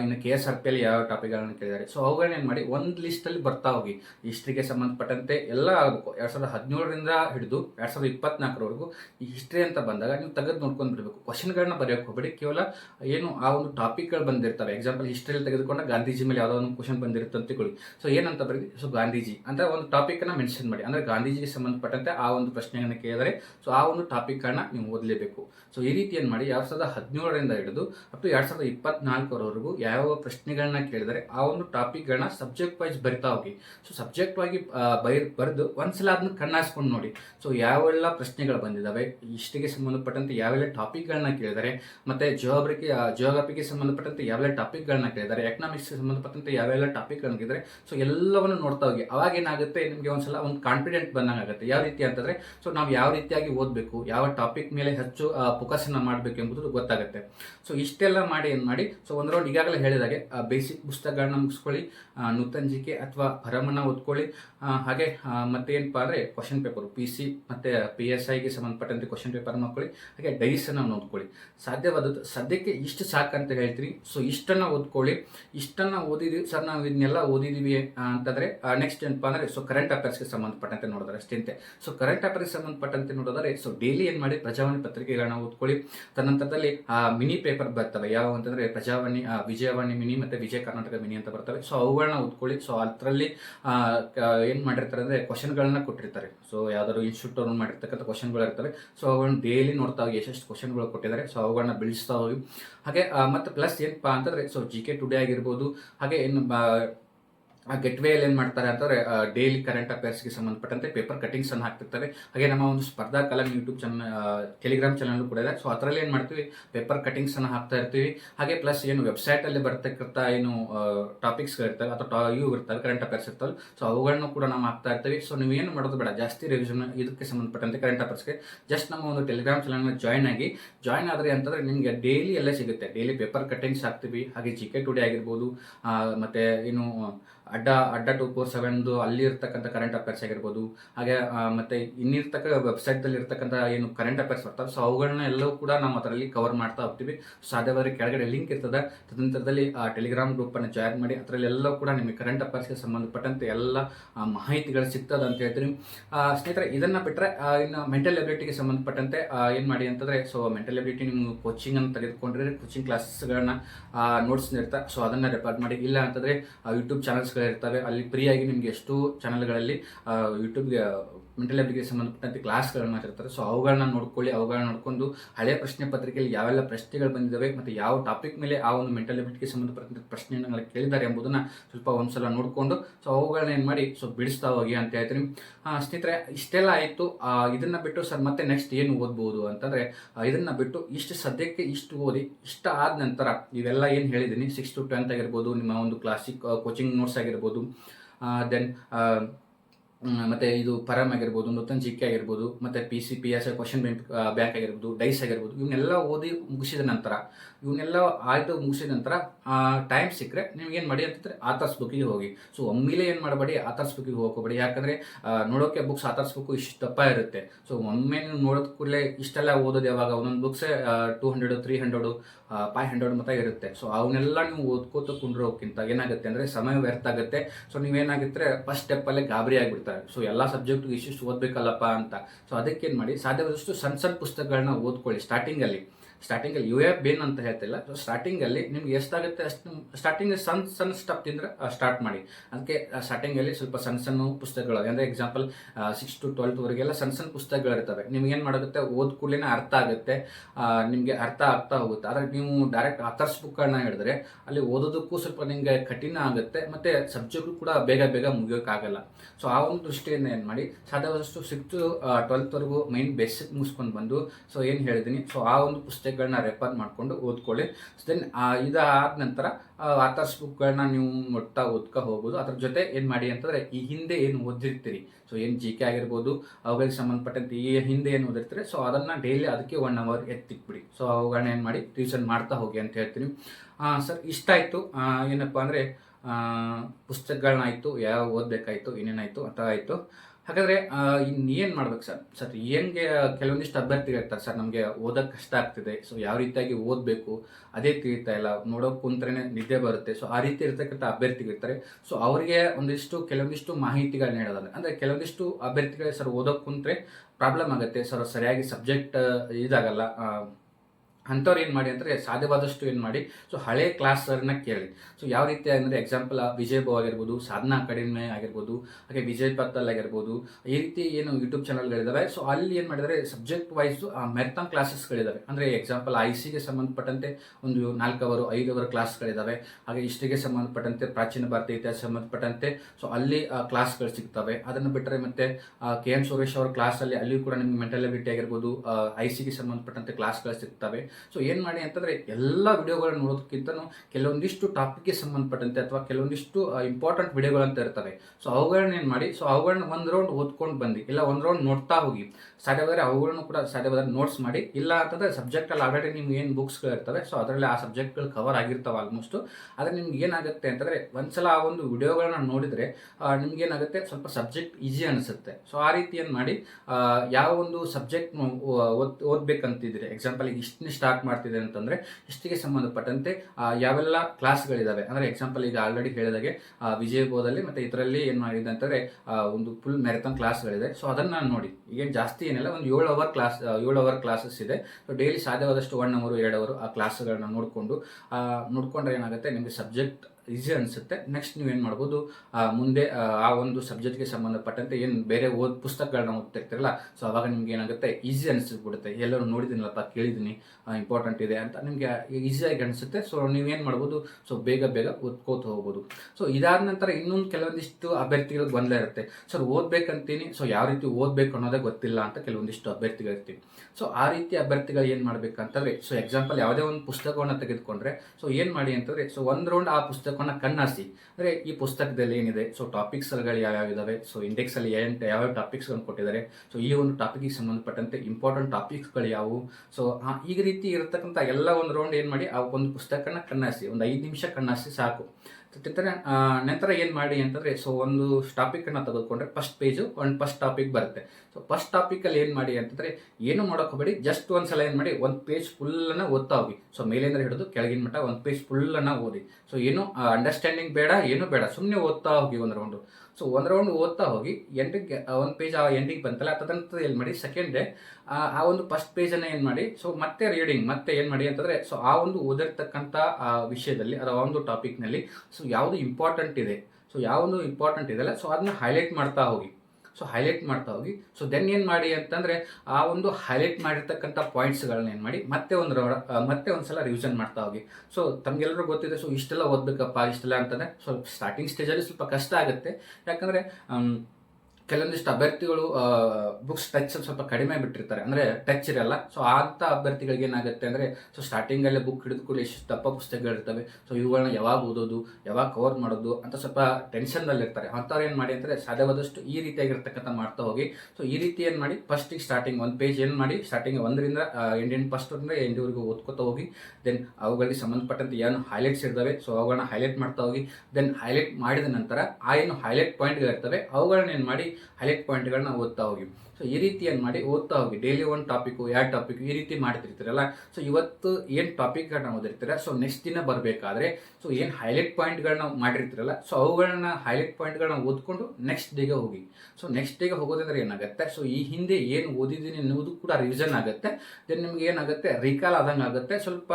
ಇನ್ನು ಕೆ ಎಸ್ ಆರ್ ಪಿ ಅಲ್ಲಿ ಯಾವ್ಯಾವ ಟಾಪಿಕ್ಗಳನ್ನು ಕೇಳಿದ್ದಾರೆ? ಸೊ ಅವುಗಳನ್ನ ಏನು ಮಾಡಿ, ಒಂದು ಲಿಸ್ಟಲ್ಲಿ ಬರ್ತಾ ಹೋಗಿ ಹಿಸ್ಟ್ರಿಗೆ ಸಂಬಂಧಪಟ್ಟಂತೆ ಎಲ್ಲ ಆಗಬೇಕು. ಎರಡು ಸಾವಿರದ ಹದಿನೇಳರಿಂದ ಹಿಡಿದು ಎರಡು ಸಾವಿರದ ಇಪ್ಪತ್ನಾಲ್ಕರವರೆಗೂ ಈ ಹಿಸ್ಟ್ರಿ ಅಂತ ಬಂದಾಗ ನೀವು ತೆಗೆದು ನೋಡ್ಕೊಂಡು ಬಿಡಬೇಕು. ಕ್ವಶನ್ಗಳನ್ನ ಬರೆಯೋಕೆ ಹೋಗ್ಬೇಡಿ. ಕೇವಲ ಏನು ಆ ಒಂದು ಟಾಪಿಕ್ಗಳು ಬಂದಿರ್ತವೆ. ಎಕ್ಸಾಂಪಲ್ ಹಿಸ್ಟ್ರಿಯಲ್ಲಿ ತೆಗೆದುಕೊಂಡ ಗಾಂಧೀಜಿ ಮೇಲೆ ಯಾವುದೋ ಒಂದು ಕ್ವಶನ್ ಬಂದಿರುತ್ತೆ ಅಂತ ತಿಳ್ಕೊಳ್ಳಿ. ಸೊ ಏನಂತ ಬರೀ ಸೊ ಗಾಂಧೀಜಿ ಅಂತ ಒಂದು ಟಾಪಿಕ್ನ ಮೆನ್ಷನ್ ಮಾಡಿ. ಅಂದರೆ ಗಾಂಧೀಜಿಗೆ ಸಂಬಂಧಪಟ್ಟಂತೆ ಆ ಒಂದು ಪ್ರಶ್ನೆಯನ್ನು ಕೇಳಿದರೆ ಸೊ ಆ ಒಂದು ಟಾಪಿಕ್ಗಳನ್ನ ನೀವು ಓದಲೇಬೇಕು. ಸೊ ಈ ರೀತಿ ಏನು ಮಾಡಿ, ಎರಡು ಸಾವಿರದ ಹದಿನೇಳರಿಂದ ಹಿಡಿದು ಅಪ್ ಟು ಎರಡು ಸಾವಿರದ ಇಪ್ಪತ್ನಾಲ್ಕರವರೆಗೂ ಯಾವ ಪ್ರಶ್ನೆಗಳನ್ನ ಕೇಳಿದರೆ, ಆ ಒಂದು ಟಾಪಿಕ್ಗಳನ್ನ ಸಬ್ಜೆಕ್ಟ್ ವೈಸ್ ಬರಿತಾ ಹೋಗಿ. ಸೊ ಸಬ್ಜೆಕ್ಟ್ ವಾಗಿ ಬೈ ಬರೆದು ಒಂದ್ಸಲ ಅದನ್ನ ಕಣ್ಣಾಸ್ಕೊಂಡು ನೋಡಿ. ಸೊ ಯಾವೆಲ್ಲ ಪ್ರಶ್ನೆಗಳು ಬಂದಿದ್ದಾವೆ ಇಷ್ಟಿಗೆ ಸಂಬಂಧಪಟ್ಟಂತೆ ಯಾವೆಲ್ಲ ಟಾಪಿಕ್ಗಳನ್ನ ಕೇಳಿದ್ದಾರೆ ಮತ್ತೆ ಜಿಯೋಗ್ರಫಿಗೆ ಜಿಯೋಗ್ರಫಿಗೆ ಸಂಬಂಧಪಟ್ಟಂತೆ ಯಾವೆಲ್ಲ ಟಾಪಿಕ್ಗಳನ್ನ ಕೇಳಿದ್ದಾರೆ ಎಕನಾಮಿಕ್ಸ್ಗೆ ಸಂಬಂಧಪಟ್ಟಂತೆ ಯಾವೆಲ್ಲ ಟಾಪಿಕ್ ಕೇಳಿದರೆ ಸೊ ಎಲ್ಲವನ್ನು ನೋಡ್ತಾ ಹೋಗಿ. ಅವಾಗ ಏನಾಗುತ್ತೆ, ನಿಮಗೆ ಒಂದ್ಸಲ ಒಂದು ಕಾನ್ಫಿಡೆಂಟ್ ಬಂದಂಗಾಗುತ್ತೆ. ಯಾವ ರೀತಿ ಅಂತಂದ್ರೆ ಸೊ ನಾವು ಯಾವ ರೀತಿಯಾಗಿ ಓದಬೇಕು, ಯಾವ ಟಾಪಿಕ್ ಮೇಲೆ ಹೆಚ್ಚು ಫೋಕಸನ್ನು ಮಾಡಬೇಕು ಎಂಬುದು ಗೊತ್ತಾಗುತ್ತೆ. ಸೊ ಇಷ್ಟೆಲ್ಲ ಮಾಡಿ ಏನು ಮಾಡಿ ಸೊ ಒಂದು ರೌಂಡ್ ಈಗಾಗಲೇ ಹೇಳಿದಾಗೆ ಬೇಸಿಕ್ ಪುಸ್ತಕಗಳನ್ನ ಮುಗಿಸ್ಕೊಳ್ಳಿ ನುತಂಜಿಕೆ ಅಥವಾ ಭರಮಣ ಓದ್ಕೊಳ್ಳಿ. ಹಾಗೆ ಮತ್ತೆ ಮತ್ತೇನಪ್ಪ ಅಂದರೆ ಕ್ವಶನ್ ಪೇಪರ್ ಪಿ ಸಿ ಮತ್ತು ಪಿ ಎಸ್ ಐಗೆ ಸಂಬಂಧಪಟ್ಟಂತೆ ಕ್ವಶನ್ ಪೇಪರ್ ಮಾಡ್ಕೊಳ್ಳಿ. ಹಾಗೆ ಡೈಸನ್ನು ಓದ್ಕೊಳ್ಳಿ. ಸಾಧ್ಯವಾದದ್ದು, ಸದ್ಯಕ್ಕೆ ಇಷ್ಟು ಸಾಕಂತ ಹೇಳ್ತೀನಿ. ಸೊ ಇಷ್ಟನ್ನು ಓದ್ಕೊಳ್ಳಿ. ಇಷ್ಟನ್ನು ಓದಿದ್ವಿ. ಸರ್, ನಾವು ಇದನ್ನೆಲ್ಲ ಓದಿದ್ದೀವಿ ಅಂತಂದ್ರೆ ನೆಕ್ಸ್ಟ್ ಏನಪ್ಪ ಅಂದರೆ ಸೊ ಕರೆಂಟ್ ಅಫೇರ್ಸ್ಗೆ ಸಂಬಂಧಪಟ್ಟಂತೆ ನೋಡಿದ್ರೆ ಅಷ್ಟೇ ಸೊ ಕರೆಂಟ್ ಅಫೇರ್ಸ್ಗೆ ಸಂಬಂಧಪಟ್ಟಂತೆ ನೋಡಿದರೆ ಸೊ ಡೈಲಿ ಏನು ಮಾಡಿ, ಪ್ರಜಾವಾಣಿ ಪತ್ರಿಕೆಗಳನ್ನ ಓದ್ಕೊಳ್ಳಿ. ತದನಂತರದಲ್ಲಿ, ಆ ಮಿನಿ ಪೇಪರ್ ಬರ್ತವೆ. ಯಾವ ಅಂತಂದ್ರೆ, ಪ್ರಜಾವಾಣಿ ವಿಜಯವಾಣಿ ಮಿನಿ ಮತ್ತೆ ವಿಜಯ ಕರ್ನಾಟಕ ಮಿನಿ ಅಂತ ಬರ್ತವೆ. ಸೊ ಅವುಗಳನ್ನ ಓದ್ಕೊಳ್ಳಿ. ಸೊ ಅದರಲ್ಲಿ ಏನು ಮಾಡಿರ್ತಾರೆ ಅಂದ್ರೆ ಕ್ವಶನ್ಗಳನ್ನ ಕೊಟ್ಟಿರ್ತಾರೆ. ಸೊ ಯಾವ್ದಾದ್ರು ಇನ್ಸ್ಟಿಟ್ಯೂಟ್ ಅವ್ರು ಮಾಡಿರ್ತಕ್ಕಂಥ ಕ್ವಶನ್ಗಳು ಇರ್ತವೆ. ಸೊ ಅವುಗಳನ್ನ ಡೈಲಿ ನೋಡ್ತಾ ಹೋಗಿ, ಎಷ್ಟೆಷ್ಟು ಕ್ವಶನ್ಗಳು ಕೊಟ್ಟಿದ್ದಾರೆ. ಸೊ ಅವುಗಳನ್ನ ಬೆಳೆಸ್ತಾ ಹೋಗಿ. ಹಾಗೆ ಮತ್ತೆ ಪ್ಲಸ್ ಏನಪ್ಪಾ ಅಂತಂದ್ರೆ ಸೊ ಜಿ ಕೆ ಟುಡೇ ಆಗಿರ್ಬೋದು ಹಾಗೆ ಇನ್ನು ಬಾ- ಆ ಗೆಟ್ವೇಯಲ್ಲಿ ಏನು ಮಾಡ್ತಾರೆ ಅಂತಂದ್ರೆ ಡೈಲಿ ಕರೆಂಟ್ ಅಫೇರ್ಸ್ಗೆ ಸಂಬಂಧಪಟ್ಟಂತೆ ಪೇಪರ್ ಕಟಿಂಗ್ಸ್ ಅನ್ನು ಹಾಕ್ತಿರ್ತಾರೆ. ಹಾಗೆ ನಮ್ಮ ಒಂದು ಸ್ಪರ್ಧಾ ಕಲಂ ಯೂಟ್ಯೂಬ್ ಚಾನಲ್ ಟೆಲಿಗ್ರಾಮ್ ಚಾನಲ್ ಕೂಡ ಇದೆ. ಸೊ ಅದರಲ್ಲಿ ಏನು ಮಾಡ್ತೀವಿ? ಪೇಪರ್ ಕಟಿಂಗ್ಸ್ ಅನ್ನು ಹಾಕ್ತಾ ಇರ್ತೀವಿ. ಹಾಗೆ ಪ್ಲಸ್ ಏನು ವೆಬ್ಸೈಟ್ ಅಲ್ಲಿ ಬರ್ತಕ್ಕಂಥ ಏನು ಟಾಪಿಕ್ಸ್ ಇರ್ತವೆ ಅಥವಾ ಇವು ಇರ್ತವೆ ಕರೆಂಟ್ ಅಫೇರ್ಸ್ ಇರ್ತವೆ ಸೊ ಅವುಗಳನ್ನು ಕೂಡ ನಾವು ಹಾಕ್ತಾ ಇರ್ತೀವಿ. ಸೊ ನೀವು ಏನು ಮಾಡೋದು ಬೇಡ, ಜಾಸ್ತಿ ರಿವಿಷನ್ ಇದಕ್ಕೆ ಸಂಬಂಧಪಟ್ಟಂತೆ ಕರೆಂಟ್ ಅಫೇರ್ಸ್ಗೆ ಜಸ್ಟ್ ನಮ್ಮ ಒಂದು ಟೆಲಿಗ್ರಾಮ್ ಚಾನಲ್ನ ಜಾಯ್ನ್ ಆಗಿ ಜಾಯ್ನ್ ಆದರೆ ಅಂತಂದ್ರೆ ನಿಮಗೆ ಡೈಲಿ ಎಲ್ಲ ಸಿಗುತ್ತೆ. ಡೈಲಿ ಪೇಪರ್ ಕಟಿಂಗ್ಸ್ ಹಾಕ್ತೀವಿ. ಹಾಗೆ ಜಿ ಕೆ ಟುಡೇ ಆಗಿರ್ಬೋದು ಮತ್ತೆ ಏನು ಅಡ್ಡ ಅಡ್ಡ ಟು ಫೋರ್ ಸೆವೆನ್ದು ಅಲ್ಲಿ ಇರ್ತಕ್ಕಂಥ ಕರೆಂಟ್ ಅಫೇರ್ಸ್ ಆಗಿರ್ಬೋದು. ಹಾಗೆ ಮತ್ತೆ ಇನ್ನಿರ್ತಕ್ಕ ವೆಬ್ಸೈಟ್ದಲ್ಲಿ ಇರ್ತಕ್ಕಂಥ ಏನು ಕರೆಂಟ್ ಅಫೇರ್ಸ್ ಬರ್ತವೆ. ಸೊ ಅವುಗಳನ್ನ ಎಲ್ಲವೂ ಕೂಡ ನಾವು ಅದರಲ್ಲಿ ಕವರ್ ಮಾಡ್ತಾ ಹೋಗ್ತೀವಿ. ಸಾಧ್ಯವಾದರೆ ಕೆಳಗಡೆ ಲಿಂಕ್ ಇರ್ತದೆ. ತದನಂತರದಲ್ಲಿ, ಆ ಟೆಲಿಗ್ರಾಮ್ ಗ್ರೂಪನ್ನು ಜಾಯಿನ್ ಮಾಡಿ ಅದರಲ್ಲಿ ಎಲ್ಲವೂ ಕೂಡ ನಿಮಗೆ ಕರೆಂಟ್ ಅಫೇರ್ಸ್ಗೆ ಸಂಬಂಧಪಟ್ಟಂತೆ ಎಲ್ಲ ಮಾಹಿತಿಗಳು ಸಿಗ್ತದೆ ಅಂತ ಹೇಳ್ತೀನಿ. ಸ್ನೇಹಿತರೆ, ಇದನ್ನ ಬಿಟ್ಟರೆ ಇನ್ನು ಮೆಂಟಲ್ ಎಬಿಲಿಟಿಗೆ ಸಂಬಂಧಪಟ್ಟಂತೆ ಏನು ಮಾಡಿ ಅಂತಂದ್ರೆ ಸೊ ಮೆಂಟಲ್ ಎಬಿಲಿಟಿ ಕೋಚಿಂಗ್ ಅನ್ನು ತೆಗೆದುಕೊಂಡ್ರೆ. ಕೋಚಿಂಗ್ ಕ್ಲಾಸಸ್ಗಳನ್ನ ನೋಟ್ಸ್ ನಿರ್ತಾ ಸೊ ಅದನ್ನ ರೆಫರ್ ಮಾಡಿ. ಇಲ್ಲ ಅಂತಂದ್ರೆ ಯೂಟ್ಯೂಬ್ ಚಾನಲ್ಸ್ಗಳು ಇರ್ತವೆ ಅಲ್ಲಿ ಫ್ರೀಯಾಗಿ ನಿಮಗೆ ಎಷ್ಟು ಚಾನಲ್ಗಳಲ್ಲಿ ಯೂಟ್ಯೂಬ್ಗೆ ಮೆಂಟಲ್ ಎಬಿಲಿಟಿಗೆ ಸಂಬಂಧಪಟ್ಟಂತೆ ಕ್ಲಾಸ್ಗಳನ್ನ ಮಾಡಿರ್ತಾರೆ. ಸೊ ಅವುಗಳನ್ನ ನೋಡ್ಕೊಳ್ಳಿ ಅವುಗಳನ್ನ ನೋಡಿಕೊಂಡು ಹಳೆಯ ಪ್ರಶ್ನೆ ಪತ್ರಿಕೆಯಲ್ಲಿ ಯಾವೆಲ್ಲ ಪ್ರಶ್ನೆಗಳು ಬಂದಿದ್ದಾವೆ ಮತ್ತು ಯಾವ ಟಾಪಿಕ್ ಮೇಲೆ ಆ ಒಂದು ಮೆಂಟಲ್ ಎಬಿಲಿಟಿಗೆ ಸಂಬಂಧಪಟ್ಟಂತೆ ಪ್ರಶ್ನೆಯನ್ನು ಕೇಳಿದ್ದಾರೆ ಎಂಬುದನ್ನು ಸ್ವಲ್ಪ ಒಂದ್ಸಲ ನೋಡಿಕೊಂಡು ಸೊ ಅವುಗಳನ್ನ ಏನು ಮಾಡಿ ಸೊ ಬಿಡಿಸ್ತಾ ಹೋಗಿ ಅಂತ ಹೇಳ್ತೀನಿ. ಸ್ನೇಹಿತರೆ, ಇಷ್ಟೆಲ್ಲ ಆಯಿತು. ಇದನ್ನು ಬಿಟ್ಟು ಸರ್ ಮತ್ತೆ ನೆಕ್ಸ್ಟ್ ಏನು ಓದ್ಬೋದು ಅಂತಂದರೆ ಇದನ್ನ ಬಿಟ್ಟು ಇಷ್ಟು ಸದ್ಯಕ್ಕೆ ಇಷ್ಟು ಓದಿ, ಇಷ್ಟ ಆದ ನಂತರ ಇವೆಲ್ಲ ಏನು ಹೇಳಿದ್ದೀನಿ ಸಿಕ್ಸ್ ಟು ಟೆಂತ್ ಆಗಿರ್ಬೋದು, ನಿಮ್ಮ ಒಂದು ಕ್ಲಾಸಿಕ್ ಕೋಚಿಂಗ್ ನೋಟ್ಸ್ ಆಗಿರ್ಬೋದು. ದೆನ್ ಮತ್ತೆ ಇದು ಪರಮ್ ಆಗಿರ್ಬೋದು ನೂತನ್ ಜಿಕೆ ಆಗಿರ್ಬೋದು, ಮತ್ತೆ P C P S question bank bank ಆಗಿರ್ಬೋದು ಡೈಸ್ ಆಗಿರ್ಬೋದು ಇವನ್ನೆಲ್ಲ ಓದಿ ಮುಗಿಸಿದ ನಂತರ ಇವನ್ನೆಲ್ಲ ಆಯಿತು ಮುಗಿಸಿದ ನಂತರ ಟೈಮ್ ಸಿಕ್ಕರೆ ನಿಮ್ಗೆ ಏನು ಮಾಡಿ ಅಂತಂದರೆ ಆತರ್ಸ್ ಬುಕ್ಕಿಗೆ ಹೋಗಿ. ಸೊ ಒಮ್ಮೆಲೇ ಏನು ಮಾಡಬೇಡಿ, ಆತರ್ಸ್ ಬುಕ್ಕಿಗೆ ಹೋಗ್ಕೋಬೇಡಿ ಯಾಕಂದರೆ ನೋಡೋಕ್ಕೆ ನೋಡೋಕೆ ಬುಕ್ಸ್ ಆತರ್ಸ್ ಬುಕ್ ಇಷ್ಟು ದಪ್ಪ ಇರುತ್ತೆ. ಸೊ ಒಮ್ಮೆ ನೀವು ನೋಡೋದ್ ಕೂಡಲೇ ಇಷ್ಟೆಲ್ಲ ಓದೋದು ಯಾವಾಗ? ಒಂದೊಂದು ಬುಕ್ಸೇ two hundred three hundred five hundred ಮತ್ತು ಇರುತ್ತೆ. ಸೊ ಅವನ್ನೆಲ್ಲ ನೀವು ಓದ್ಕೋತ ಕುಂಡ್ರೋಕ್ಕಿಂತ ಏನಾಗುತ್ತೆ ಅಂದರೆ ಸಮಯ ವ್ಯರ್ಥ ಆಗುತ್ತೆ. ಸೊ ನೀವೇನಾಗುತ್ತೆ ಫಸ್ಟ್ ಸ್ಟೆಪ್ಪಲ್ಲೇ ಗಾಬರಿ ಆಗಿಬಿಡ್ತಾರೆ. ಸೊ ಎಲ್ಲ ಸಬ್ಜೆಕ್ಟು ಇಷ್ಟಿಷ್ಟು ಓದಬೇಕಲ್ಲಪ್ಪ ಅಂತ. ಸೊ ಅದಕ್ಕೇನು ಮಾಡಿ, ಸಾಧ್ಯವಾದಷ್ಟು ಸಣ್ಣ ಸಣ್ಣ ಪುಸ್ತಕಗಳನ್ನ ಓದ್ಕೊಳ್ಳಿ ಸ್ಟಾರ್ಟಿಂಗಲ್ಲಿ ಸ್ಟಾರ್ಟಿಂಗಲ್ಲಿ ಯು ಎ ಬೇನ್ ಅಂತ ಹೇಳ್ತಿಲ್ಲ. ಸೊ ಸ್ಟಾರ್ಟಿಂಗಲ್ಲಿ ನಿಮ್ಗೆ ಎಷ್ಟಾಗುತ್ತೆ ಅಷ್ಟು ಸ್ಟಾರ್ಟಿಂಗ್ ಸಣ್ಣ ಸಣ್ಣ ಸ್ಟೆಪ್ ತಿಂದ್ರೆ ಸ್ಟಾರ್ಟ್ ಮಾಡಿ. ಅದಕ್ಕೆ ಸ್ಟಾರ್ಟಿಂಗಲ್ಲಿ ಸ್ವಲ್ಪ ಸಣ್ಣ ಸಣ್ಣ ಪುಸ್ತಕಗಳು ಅಂದರೆ ಎಕ್ಸಾಂಪಲ್ ಸಿಕ್ಸ್ ಟು ಟ್ವೆಲ್ತ್ವರೆಗೆಲ್ಲ ಸಣ್ಣ ಸಣ್ಣ ಪುಸ್ತಕಗಳು ಇರ್ತವೆ ನಿಮ್ಗೆ ಏನು ಮಾಡುತ್ತೆ ಓದ್ ಕೂಡಲೇ ಅರ್ಥ ಆಗುತ್ತೆ. ನಿಮಗೆ ಅರ್ಥ ಆಗ್ತಾ ಹೋಗುತ್ತೆ. ಆದರೆ ನೀವು ಡೈರೆಕ್ಟ್ ಆಥರ್ಸ್ ಬುಕ್ಕನ್ನು ಹಿಡಿದ್ರೆ, ಅಲ್ಲಿ ಓದೋದಕ್ಕೂ ಸ್ವಲ್ಪ ನಿಮಗೆ ಕಠಿಣ ಆಗುತ್ತೆ. ಮತ್ತು ಸಬ್ಜೆಕ್ಟು ಕೂಡ ಬೇಗ ಬೇಗ ಮುಗಿಯೋಕ್ಕಾಗಲ್ಲ. ಸೊ ಆ ಒಂದು ದೃಷ್ಟಿಯಿಂದ ಏನು ಮಾಡಿ, ಸಾಧ್ಯವಾದಷ್ಟು ಸಿಕ್ಸ್ತು ಟ್ವೆಲ್ತ್ವರೆಗೂ ಮೈನ್ ಬೇಸಿಕ್ ಮುಗಿಸ್ಕೊಂಡು ಬಂದು ಸೊ ಏನು ಹೇಳಿದ್ದೀನಿ? ಸೊ ಆ ಒಂದು ಪುಸ್ತಕಗಳನ್ನ ರೆಫರ್ ಮಾಡಿಕೊಂಡು ಓದ್ಕೊಳ್ಳಿ. ಸೊ ದೆನ್ ಇದಾದ ನಂತರ ಆಥರ್ಸ್ ಬುಕ್ಗಳನ್ನ ನೀವು ನೋಡ್ತಾ ಓದ್ಕೊ ಹೋಗ್ಬೋದು. ಅದ್ರ ಜೊತೆ ಏನು ಮಾಡಿ ಅಂತಂದರೆ, ಈ ಹಿಂದೆ ಏನು ಓದಿರ್ತೀರಿ ಸೊ ಏನು ಜಿ ಕೆ ಆಗಿರ್ಬೋದು, ಅವುಗಳಿಗೆ ಸಂಬಂಧಪಟ್ಟಂತೆ ಈ ಹಿಂದೆ ಏನು ಓದಿರ್ತೀರಿ ಸೊ ಅದನ್ನು ಡೈಲಿ ಅದಕ್ಕೆ ಒನ್ ಅವರ್ ಎತ್ತಿಕ್ಬಿಡಿ ಸೊ ಅವುಗಳನ್ನ ಏನು ಮಾಡಿ ಟ್ಯೂಷನ್ ಮಾಡ್ತಾ ಹೋಗಿ ಅಂತ ಹೇಳ್ತೀನಿ. ಸರ್, ಇಷ್ಟ ಆಯಿತು. ಏನಪ್ಪ ಅಂದರೆ ಪುಸ್ತಕಗಳನ್ನಾಯಿತು ಯಾವ ಓದಬೇಕಾಯಿತು, ಏನೇನಾಯಿತು ಅಂತ ಆಯಿತು. ಹಾಗಾದ್ರೆ ಏನು ಮಾಡ್ಬೇಕು ಸರ್? ಸರ್, ಹೆಂಗೆ ಕೆಲವೊಂದಿಷ್ಟು ಅಭ್ಯರ್ಥಿಗಳು ಇರ್ತಾರೆ ಸರ್, ನಮಗೆ ಓದೋಕ್ಕೆ ಕಷ್ಟ ಆಗ್ತಿದೆ. ಸೊ ಯಾವ ರೀತಿಯಾಗಿ ಓದಬೇಕು? ಅದೇ ತಿಳಿತಾ ಇಲ್ಲ. ನೋಡೋಕೆ ಕುಂತ್ರೆ ನಿದ್ದೆ ಬರುತ್ತೆ. ಸೊ ಆ ರೀತಿ ಇರ್ತಕ್ಕಂಥ ಅಭ್ಯರ್ಥಿಗಳಿರ್ತಾರೆ ಸೊ ಅವರಿಗೆ ಒಂದಿಷ್ಟು, ಕೆಲವೊಂದಿಷ್ಟು ಮಾಹಿತಿಗಳನ್ನ ಹೇಳೋದಂದ್ರೆ ಅಂದರೆ ಕೆಲವೊಂದಿಷ್ಟು ಅಭ್ಯರ್ಥಿಗಳೇ ಸರ್ ಓದೋಕೆ ಕುಂತ್ರೆ ಪ್ರಾಬ್ಲಮ್ ಆಗುತ್ತೆ. ಸರ್, ಸರಿಯಾಗಿ ಸಬ್ಜೆಕ್ಟ್ ಇದಾಗಲ್ಲ. ಅಂಥವ್ರು ಏನು ಮಾಡಿ ಅಂದರೆ ಸಾಧ್ಯವಾದಷ್ಟು ಏನು ಮಾಡಿ ಸೊ ಹಳೆ ಕ್ಲಾಸರ್ನ ಕೇಳಿ. ಸೊ ಯಾವ ರೀತಿ ಅಂದರೆ ಎಕ್ಸಾಂಪಲ್ ವಿಜಯ್ ಬೋ ಆಗಿರ್ಬೋದು, ಸಾಧನಾ ಅಕಾಡೆಮಿ ಆಗಿರ್ಬೋದು, ಹಾಗೆ ವಿಜಯ್ ಪತ್ತಲ್ ಆಗಿರ್ಬೋದು, ಈ ರೀತಿ ಏನು ಯೂಟ್ಯೂಬ್ ಚಾನಲ್ಗಳಿದ್ದಾವೆ ಸೊ ಅಲ್ಲಿ ಏನು ಮಾಡಿದರೆ ಸಬ್ಜೆಕ್ಟ್ ವೈಸು ಮೆರಥಾನ್ ಕ್ಲಾಸಸ್ಗಳಿದ್ದಾವೆ ಅಂದರೆ ಎಕ್ಸಾಂಪಲ್ ಐ ಸಿಗೆ ಸಂಬಂಧಪಟ್ಟಂತೆ ಒಂದು ನಾಲ್ಕು ಅವರು, ಐದು ಅವರ್ ಕ್ಲಾಸ್ಗಳಿದ್ದಾವೆ ಹಾಗೆ ಇಷ್ಟಿಗೆ ಸಂಬಂಧಪಟ್ಟಂತೆ ಪ್ರಾಚೀನ ಭಾರತೀಯ ಇತಿಹಾಸ ಸಂಬಂಧಪಟ್ಟಂತೆ ಸೊ ಅಲ್ಲಿ ಕ್ಲಾಸ್ಗಳು ಸಿಗ್ತವೆ. ಅದನ್ನು ಬಿಟ್ಟರೆ ಮತ್ತೆ ಕೆ ಎಂ ಸುರೇಶ್ ಅವರ ಕ್ಲಾಸಲ್ಲಿ ಅಲ್ಲಿಯೂ ಕೂಡ ನಿಮ್ಗೆ ಮೆಂಟಲ್ ಅಬಿಲಿಟಿ ಆಗಿರ್ಬೋದು ಐ ಸಿಗೆ ಸಂಬಂಧಪಟ್ಟಂತೆ ಕ್ಲಾಸ್ಗಳು ಸಿಗ್ತವೆ. ಸೊ ಏನು ಮಾಡಿ ಅಂತಂದರೆ ಎಲ್ಲ ವಿಡಿಯೋಗಳನ್ನು ನೋಡೋದಕ್ಕಿಂತನೂ ಕೆಲವೊಂದಿಷ್ಟು ಟಾಪಿಕ್ಗೆ ಸಂಬಂಧಪಟ್ಟಂತೆ ಅಥವಾ ಕೆಲವೊಂದಿಷ್ಟು ಇಂಪಾರ್ಟೆಂಟ್ ವಿಡಿಯೋಗಳಂತ ಇರ್ತವೆ. ಸೊ ಅವುಗಳನ್ನ ಏನು ಮಾಡಿ ಸೊ ಅವುಗಳನ್ನ ಒಂದು ರೌಂಡ್ ಓದ್ಕೊಂಡು ಬಂದು ಇಲ್ಲ, ಒಂದು ರೌಂಡ್ ನೋಡ್ತಾ ಹೋಗಿ. ಸಾಧ್ಯವಾದರೆ ಅವುಗಳನ್ನು ಕೂಡ ಸಾಧ್ಯವಾದರೆ ನೋಟ್ಸ್ ಮಾಡಿ. ಇಲ್ಲ ಅಂತಂದರೆ ಸಬ್ಜೆಕ್ಟಲ್ಲಿ ಆಲ್ರೆಡಿ ನಿಮ್ಗೆ ಏನು ಬುಕ್ಸ್ಗಳು ಇರ್ತವೆ ಸೊ ಅದರಲ್ಲಿ ಆ ಸಬ್ಜೆಕ್ಟ್ಗಳು ಕವರ್ ಆಗಿರ್ತಾವೆ ಆಲ್ಮೋಸ್ಟು ಆದರೆ ನಿಮ್ಗೆ ಏನಾಗುತ್ತೆ ಅಂತಂದರೆ ಒಂದ್ಸಲ ಆ ಒಂದು ವಿಡಿಯೋಗಳನ್ನ ನೋಡಿದರೆ ನಿಮ್ಗೆ ಏನಾಗುತ್ತೆ? ಸ್ವಲ್ಪ ಸಬ್ಜೆಕ್ಟ್ ಈಸಿ ಅನಿಸುತ್ತೆ. ಸೊ ಆ ರೀತಿ ಏನು ಮಾಡಿ ಯಾವ ಒಂದು ಸಬ್ಜೆಕ್ಟ್ ಓದ್ ಓದ್ಬೇಕಂತಿದ್ರೆ ಎಕ್ಸಾಂಪಲ್ ಈಗ ಸ್ಟಾರ್ಟ್ ಮಾಡ್ತಿದೆ ಅಂತಂದ್ರೆ ಇಷ್ಟಿಗೆ ಸಂಬಂಧಪಟ್ಟಂತೆ ಯಾವೆಲ್ಲ ಕ್ಲಾಸ್ಗಳಿದಾವೆ ಅಂದ್ರೆ ಎಕ್ಸಾಂಪಲ್ ಈಗ ಆಲ್ರೆಡಿ ಹೇಳಿದಾಗೆ ವಿಜಯಪುರದಲ್ಲಿ ಮತ್ತು ಇದರಲ್ಲಿ ಏನು ಮಾಡಿದೆ ಅಂತಂದ್ರೆ ಒಂದು ಫುಲ್ ಮ್ಯಾರಥಾನ್ ಕ್ಲಾಸ್ಗಳಿದೆ ಸೊ ಅದನ್ನ ನೋಡಿ. ಈಗ ಜಾಸ್ತಿ ಏನಿಲ್ಲ, ಒಂದು ಏಳು ಅವರ್ ಕ್ಲಾಸ್ ಏಳು ಅವರ್ ಕ್ಲಾಸಸ್ ಇದೆ. ಸೊ ಡೈಲಿ ಸಾಧ್ಯವಾದಷ್ಟು ಒನ್ ಅವರು ಎರಡು ಅವರು ಆ ಕ್ಲಾಸ್ಗಳನ್ನ ನೋಡಿಕೊಂಡು ನೋಡ್ಕೊಂಡ್ರೆ ಏನಾಗುತ್ತೆ, ನಿಮಗೆ ಸಬ್ಜೆಕ್ಟ್ ಈಸಿ ಅನಿಸುತ್ತೆ. ನೆಕ್ಸ್ಟ್ ನೀವು ಏನು ಮಾಡ್ಬೋದು ಮುಂದೆ ಆ, ಒಂದು ಸಬ್ಜೆಕ್ಟ್ಗೆ ಸಂಬಂಧಪಟ್ಟಂತೆ ಏನು ಬೇರೆ ಓದ್ ಪುಸ್ತಕಗಳನ್ನ ಓದ್ತಿರ್ತೀರಲ್ಲ ಸೊ ಅವಾಗ ನಿಮ್ಗೆ ಏನಾಗುತ್ತೆ ಈಸಿ ಅನಿಸ್ಬಿಡುತ್ತೆ. ಎಲ್ಲರೂ ನೋಡಿದ್ದೀನಲ್ಲಪ್ಪ ಕೇಳಿದ್ದೀನಿ ಇಂಪಾರ್ಟೆಂಟ್ ಇದೆ ಅಂತ ನಿಮಗೆ ಈಸಿಯಾಗಿ ಅನಿಸುತ್ತೆ. ಸೊ ನೀವೇನು ಮಾಡ್ಬೋದು ಸೊ ಬೇಗ ಬೇಗ ಓದ್ಕೋತ ಹೋಗ್ಬೋದು. ಸೊ ಇದಾದ ನಂತರ ಇನ್ನೊಂದು ಕೆಲವೊಂದಿಷ್ಟು ಅಭ್ಯರ್ಥಿಗಳು ಗೊಂದಲ ಇರುತ್ತೆ. ಸರ್ ಓದ್ಬೇಕಂತೀನಿ ಸೊ ಯಾವ ರೀತಿ ಓದಬೇಕು ಅನ್ನೋದೇ ಗೊತ್ತಿಲ್ಲ ಅಂತ ಕೆಲವೊಂದಿಷ್ಟು ಅಭ್ಯರ್ಥಿಗಳು ಇರ್ತೀವಿ. ಸೊ ಆ ರೀತಿ ಅಭ್ಯರ್ಥಿಗಳು ಏನು ಮಾಡ್ಬೇಕಂತಂದ್ರೆ ಸೊ ಎಕ್ಸಾಂಪಲ್ ಯಾವುದೇ ಒಂದು ಪುಸ್ತಕವನ್ನು ತೆಗೆದುಕೊಂಡ್ರೆ ಸೊ ಏನು ಮಾಡಿ ಅಂತಂದ್ರೆ ಸೊ ಒಂದು ರೌಂಡ್ ಆ ಪುಸ್ತಕವನ್ನು ಕಣ್ಣಾಸಿ ಅಂದರೆ ಈ ಪುಸ್ತಕದಲ್ಲಿ ಏನಿದೆ ಸೊ ಟಾಪಿಕ್ಸ್ಗಳು ಯಾವ್ಯಾವ ಇದಾವೆ ಸೊ ಇಂಡೆಕ್ಸಲ್ಲಿ ಏನು ಯಾವ್ಯಾವ ಟಾಪಿಕ್ಸ್ಗಳನ್ನು ಕೊಟ್ಟಿದ್ದಾರೆ ಸೊ ಈ ಒಂದು ಟಾಪಿಕ್ಗೆ ಸಂಬಂಧಪಟ್ಟಂತೆ ಇಂಪಾರ್ಟೆಂಟ್ ಟಾಪಿಕ್ಸ್ಗಳು ಯಾವುವು? ಸೊ ಈ ರೀತಿ ಇರತಕ್ಕಂಥ ಎಲ್ಲ ಒಂದು ರೌಂಡ್ ಏನು ಮಾಡಿ, ಆ ಒಂದು ಪುಸ್ತಕನ ಕಣ್ಣಾಸಿ ಒಂದು ಐದು ನಿಮಿಷ ಕಣ್ಣಾಸಿ ಸಾಕು. ಆ, ನಂತರ ಏನು ಮಾಡಿ ಅಂತಂದರೆ ಸೊ ಒಂದು ಟಾಪಿಕನ್ನು ತೆಗೆದುಕೊಂಡ್ರೆ ಫಸ್ಟ್ ಪೇಜು ಒಂದು ಫಸ್ಟ್ ಟಾಪಿಕ್ ಬರುತ್ತೆ. ಸೊ ಫಸ್ಟ್ ಟಾಪಿಕಲ್ಲಿ ಏನು ಮಾಡಿ ಅಂತಂದರೆ ಏನು ಮಾಡೋಕೆ ಹೋಗಬೇಡಿ ಜಸ್ಟ್ ಒಂದು ಸಲ ಏನು ಮಾಡಿ ಒಂದು ಪೇಜ್ ಫುಲ್ಲನ್ನು ಓದ್ತಾ ಹೋಗಿ. ಸೊ ಮೇಲಿಂದ ಹಿಡಿದು ಕೆಳಗಿನ ಮಟ್ಟ ಒಂದು ಪೇಜ್ ಫುಲ್ಲನ್ನು ಓದಿ. ಸೊ ಏನು ಅಂಡರ್ಸ್ಟ್ಯಾಂಡಿಂಗ್ ಬೇಡ ಏನು ಬೇಡ ಸುಮ್ಮನೆ ಓದ್ತಾ ಹೋಗಿ ಒಂದು ರೌಂಡು ಸೊ ಒಂದು ರೌಂಡ್ ಓದ್ತಾ ಹೋಗಿ ಎಂಟಿಗೆ ಒಂದು ಪೇಜ್ ಆ ಎಂಟಿಗೆ ಬಂತಲ್ಲ ಅದಂತ ಏನು ಮಾಡಿ ಸೆಕೆಂಡ್ ಡೇ ಆ ಒಂದು ಫಸ್ಟ್ ಪೇಜನ್ನು ಏನು ಮಾಡಿ ಸೊ ಮತ್ತೆ ರೀಡಿಂಗ್ ಮತ್ತೆ ಏನು ಮಾಡಿ ಅಂತಂದರೆ ಸೊ ಆ ಒಂದು ಓದಿರ್ತಕ್ಕಂಥ, ಆ ವಿಷಯದಲ್ಲಿ, ಅಥವಾ ಒಂದು ಟಾಪಿಕ್ನಲ್ಲಿ ಸೊ ಯಾವುದು ಇಂಪಾರ್ಟೆಂಟ್ ಇದೆ ಸೊ ಯಾವೊಂದು ಇಂಪಾರ್ಟೆಂಟ್ ಇದೆಯಲ್ಲ ಸೊ ಅದನ್ನ ಹೈಲೈಟ್ ಮಾಡ್ತಾ ಹೋಗಿ. ಸೊ ಹೈಲೈಟ್ ಮಾಡ್ತಾ ಹೋಗಿ. ಸೊ ದೆನ್ ಏನು ಮಾಡಿ ಅಂತಂದರೆ, ಆ ಒಂದು ಹೈಲೈಟ್ ಮಾಡಿರ್ತಕ್ಕಂಥ ಪಾಯಿಂಟ್ಸ್ಗಳನ್ನ ಏನು ಮಾಡಿ, ಮತ್ತೆ ಒಂದು ಮತ್ತೆ ಒಂದು ಸಲ ರಿವಿಷನ್ ಮಾಡ್ತಾ ಹೋಗಿ. ಸೊ ತಮಗೆಲ್ಲರೂ ಗೊತ್ತಿದೆ ಸೊ ಇಷ್ಟೆಲ್ಲ ಓದಬೇಕಪ್ಪ, ಇಷ್ಟೆಲ್ಲ ಅಂತಂದರೆ, ಸ್ವಲ್ಪ ಸ್ಟಾರ್ಟಿಂಗ್ ಸ್ಟೇಜಲ್ಲಿ ಸ್ವಲ್ಪ ಕಷ್ಟ ಆಗುತ್ತೆ. ಯಾಕಂದರೆ ಕೆಲವೊಂದಿಷ್ಟು ಅಭ್ಯರ್ಥಿಗಳು ಬುಕ್ಸ್ ಟಚ್ ಸ್ವಲ್ಪ ಕಡಿಮೆ ಬಿಟ್ಟಿರ್ತಾರೆ. ಅಂದರೆ ಟಚ್ ಇರಲ್ಲ. ಸೊ ಅಂಥ ಅಭ್ಯರ್ಥಿಗಳಿಗೆ ಏನಾಗುತ್ತೆ ಅಂದರೆ ಸೊ ಸ್ಟಾರ್ಟಿಂಗಲ್ಲೇ ಬುಕ್ ಹಿಡಿದು ಕೂಡ ಎಷ್ಟು ದಪ್ಪ ಪುಸ್ತಕಗಳಿರ್ತವೆ ಸೊ ಇವುಗಳನ್ನ ಯಾವಾಗ ಓದೋದು, ಯಾವಾಗ ಕವರ್ ಮಾಡೋದು ಅಂತ ಸ್ವಲ್ಪ ಟೆನ್ಷನ್ನಲ್ಲಿರ್ತಾರೆ ಅಂಥವ್ರು ಏನು ಮಾಡಿ ಅಂದರೆ, ಸಾಧ್ಯವಾದಷ್ಟು ಈ ರೀತಿಯಾಗಿರ್ತಕ್ಕಂಥ ಮಾಡ್ತಾ ಹೋಗಿ. ಸೊ ಈ ರೀತಿ ಏನು ಮಾಡಿ ಫಸ್ಟಿಗೆ ಸ್ಟಾರ್ಟಿಂಗ್ ಒಂದು ಪೇಜ್ ಏನು ಮಾಡಿ ಸ್ಟಾರ್ಟಿಂಗ್ ಒಂದರಿಂದ ಎಂಡ್ ಫಸ್ಟ್ ಅಂದರೆ ಎಂಡಿವರೆಗೂ ಓದ್ಕೋತಾ ಹೋಗಿ ದೆನ್ ಅವುಗಳಿಗೆ ಸಂಬಂಧಪಟ್ಟಂತೆ ಏನು ಹೈಲೈಟ್ಸ್ ಇರ್ತವೆ ಸೊ ಅವುಗಳನ್ನ ಹೈಲೈಟ್ ಮಾಡ್ತಾ ಹೋಗಿ ದೆನ್ ಹೈಲೈಟ್ ಮಾಡಿದ ನಂತರ ಆ ಏನು ಹೈಲೈಟ್ ಪಾಯಿಂಟ್ಗಳಿರ್ತವೆ ಅವುಗಳನ್ನ ಏನು ಮಾಡಿ ಹೈಲೈಟ್ ಪಾಯಿಂಟ್ಗಳನ್ನ ಓದ್ತಾ ಹೋಗಿ. ಸೊ ಈ ರೀತಿ ಏನು ಮಾಡಿ ಓದ್ತಾ ಹೋಗಿ. ಡೈಲಿ ಒಂದು ಟಾಪಿಕು ಯಾವ ಟಾಪಿಕ್ ಈ ರೀತಿ ಮಾಡ್ತಿರ್ತೀರಲ್ಲ? ಸೊ ಇವತ್ತು ಏನು ಟಾಪಿಕ್ಗಳನ್ನ ಓದಿರ್ತೀರ? ಸೊ ನೆಕ್ಸ್ಟ್ ದಿನ ಬರಬೇಕಾದ್ರೆ ಸೊ ಏನು ಹೈಲೈಟ್ ಪಾಯಿಂಟ್ಗಳನ್ನ ಮಾಡಿರ್ತೀರಲ್ಲ? ಸೊ ಅವುಗಳನ್ನ ಹೈಲೈಟ್ ಪಾಯಿಂಟ್ಗಳನ್ನ ಓದ್ಕೊಂಡು ನೆಕ್ಸ್ಟ್ ಡೇಗೆ ಹೋಗಿ. ಸೊ ನೆಕ್ಸ್ಟ್ ಡೇಗೆ ಹೋಗೋದಂದ್ರೆ ಏನಾಗುತ್ತೆ? ಸೊ ಈ ಹಿಂದೆ ಏನು ಓದಿದ್ದೀನಿ ಅನ್ನೋದು ಕೂಡ ರಿವಿಷನ್ ಆಗುತ್ತೆ. ದೆನ್ ನಿಮ್ಗೆ ಏನಾಗುತ್ತೆ? ರಿಕಾಲ್ ಆದಂಗೆ ಆಗುತ್ತೆ. ಸ್ವಲ್ಪ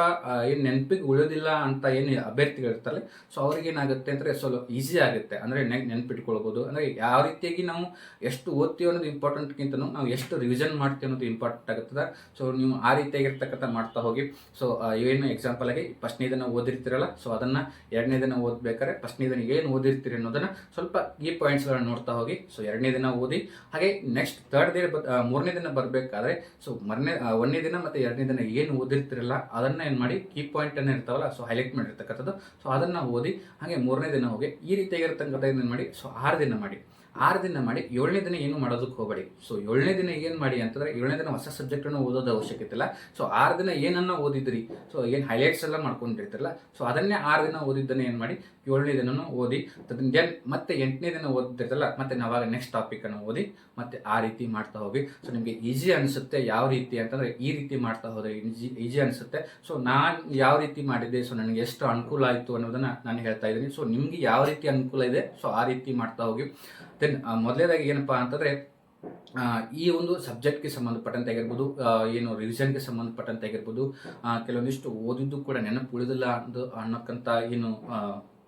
ಏನು ನೆನಪಿಗೆ ಉಳಿಯೋದಿಲ್ಲ ಅಂತ ಏನು ಅಭ್ಯರ್ಥಿಗಳು ಇರ್ತಾರೆ ಸೊ ಅವ್ರಿಗೆ ಏನಾಗುತ್ತೆ ಅಂದರೆ ಸ್ವಲ್ಪ ಈಸಿ ಆಗುತ್ತೆ. ಅಂದರೆ ನೆನ್ಪಿಟ್ಕೊಳ್ಬೋದು. ಅಂದರೆ ಯಾವ ರೀತಿಯಾಗಿ ನಾವು ಎಷ್ಟು ಓದ್ತೀವಿ ಅನ್ನೋದು ಇಂಪಾರ್ಟೆಂಟ್ಗಿಂತ ನಾವು ಎಷ್ಟು ರಿವಿಷನ್ ಮಾಡ್ತೀವಿ ಅನ್ನೋದು ಇಂಪಾರ್ಟೆಂಟ್ ಆಗುತ್ತದೆ. ಸೊ ನೀವು ಆ ರೀತಿಯಾಗಿರ್ತಕ್ಕಂಥ ಮಾಡ್ತಾ ಹೋಗಿ. ಸೊ ಏನು ಎಕ್ಸಾಂಪಲ್ ಆಗಿ ಫಸ್ಟ್ನೇ ದಿನ ಓದಿರ್ತೀರಲ್ಲ? ಸೊ ಅದನ್ನು ಎರಡನೇ ದಿನ ಓದಬೇಕಾದ್ರೆ ಫಸ್ಟ್ನೇ ದಿನ ಏನು ಓದಿರ್ತೀರಿ ಅನ್ನೋದನ್ನ ಸ್ವಲ್ಪ ಈ ಪಾಯಿಂಟ್ಸ್ಗಳನ್ನ ನೋಡ್ತಾ ಹೋಗಿ. ಸೊ ಎರಡನೇ ದಿನ ಓದಿ, ಹಾಗೆ ನೆಕ್ಸ್ಟ್ ತರ್ಡ್ ಡೇ ಮೂರನೇ ದಿನ ಬರಬೇಕಾದ್ರೆ ಸೊ ಮರನೇ ಒಂದನೇ ದಿನ ಮತ್ತು ಎರಡನೇ ದಿನ ಏನು ಓದಿರ್ತಿರಲ್ಲ, ಅದನ್ನ ಏನು ಮಾಡಿ ಕೀ ಪಾಯಿಂಟ್ ಅನ್ನ ಇರ್ತಾವಲ್ಲ ಸೊ ಹೈಲೈಟ್ ಮಾಡಿರ್ತಕ್ಕಂಥದ್ದು. ಸೊ ಅದನ್ನ ಓದಿ, ಹಾಗೆ ಮೂರನೇ ದಿನ ಹೋಗಿ ಈ ರೀತಿಯಾಗಿರ್ತಕ್ಕಂಥ ಏನು ಮಾಡಿ ಸೊ ಆರು ದಿನ ಮಾಡಿ. ಆರು ದಿನ ಮಾಡಿ, ಏಳನೇ ದಿನ ಏನು ಮಾಡೋದಕ್ಕೆ ಹೋಗಬೇಡಿ. ಸೊ ಏಳನೇ ದಿನ ಏನು ಮಾಡಿ ಅಂತಂದ್ರೆ, ಏಳನೇ ದಿನ ಹೊಸ ಸಬ್ಜೆಕ್ಟನ್ನು ಓದೋದು ಅವಶ್ಯಕತೆ ಇಲ್ಲ. ಸೊ ಆರು ದಿನ ಏನನ್ನ ಓದಿದ್ರಿ? ಸೊ ಏನು ಹೈಲೈಟ್ಸ್ ಎಲ್ಲ ಮಾಡ್ಕೊಂಡಿರ್ತಿರಲ್ಲ? ಸೊ ಅದನ್ನೇ ಆರು ದಿನ ಓದಿದ್ದನ್ನು ಏನು ಮಾಡಿ, ಏಳನೇ ದಿನನೂ ಓದಿ ದೆನ್ ಮತ್ತೆ ಎಂಟನೇ ದಿನ ಓದಿರ್ತಿರಲ್ಲ ಮತ್ತೆ ನಾವಾಗ ನೆಕ್ಸ್ಟ್ ಟಾಪಿಕನ್ನು ಓದಿ, ಮತ್ತೆ ಆ ರೀತಿ ಮಾಡ್ತಾ ಹೋಗಿ. ಸೊ ನಿಮಗೆ ಈಸಿ ಅನಿಸುತ್ತೆ ಯಾವ ರೀತಿ ಅಂತಂದರೆ, ಈ ರೀತಿ ಮಾಡ್ತಾ ಹೋದರೆ ಈಜಿ ಈಜಿ ಅನಿಸುತ್ತೆ. ಸೊ ನಾನು ಯಾವ ರೀತಿ ಮಾಡಿದ್ದೆ? ಸೊ ನನಗೆ ಎಷ್ಟು ಅನುಕೂಲ ಆಯಿತು ಅನ್ನೋದನ್ನು ನಾನು ಹೇಳ್ತಾ ಇದ್ದೀನಿ. ಸೊ ನಿಮಗೆ ಯಾವ ರೀತಿ ಅನುಕೂಲ ಇದೆ? ಸೊ ಆ ರೀತಿ ಮಾಡ್ತಾ ಹೋಗಿ. ದೆನ್ ಮೊದಲನೇದಾಗಿ ಏನಪ್ಪ ಅಂತಂದ್ರೆ ಈ ಒಂದು ಸಬ್ಜೆಕ್ಟ್ಗೆ ಸಂಬಂಧಪಟ್ಟಂತೆ ಆಗಿರ್ಬೋದು ಏನು ರಿವಿಷನ್ಗೆ ಸಂಬಂಧಪಟ್ಟಂತೆ ಆಗಿರ್ಬೋದು ಕೆಲವೊಂದಿಷ್ಟು ಓದಿದ್ದು ಕೂಡ ನೆನಪು ಉಳಿದಿಲ್ಲ ಅಂದು ಅನ್ನೋಕ್ಕಂಥ ಏನು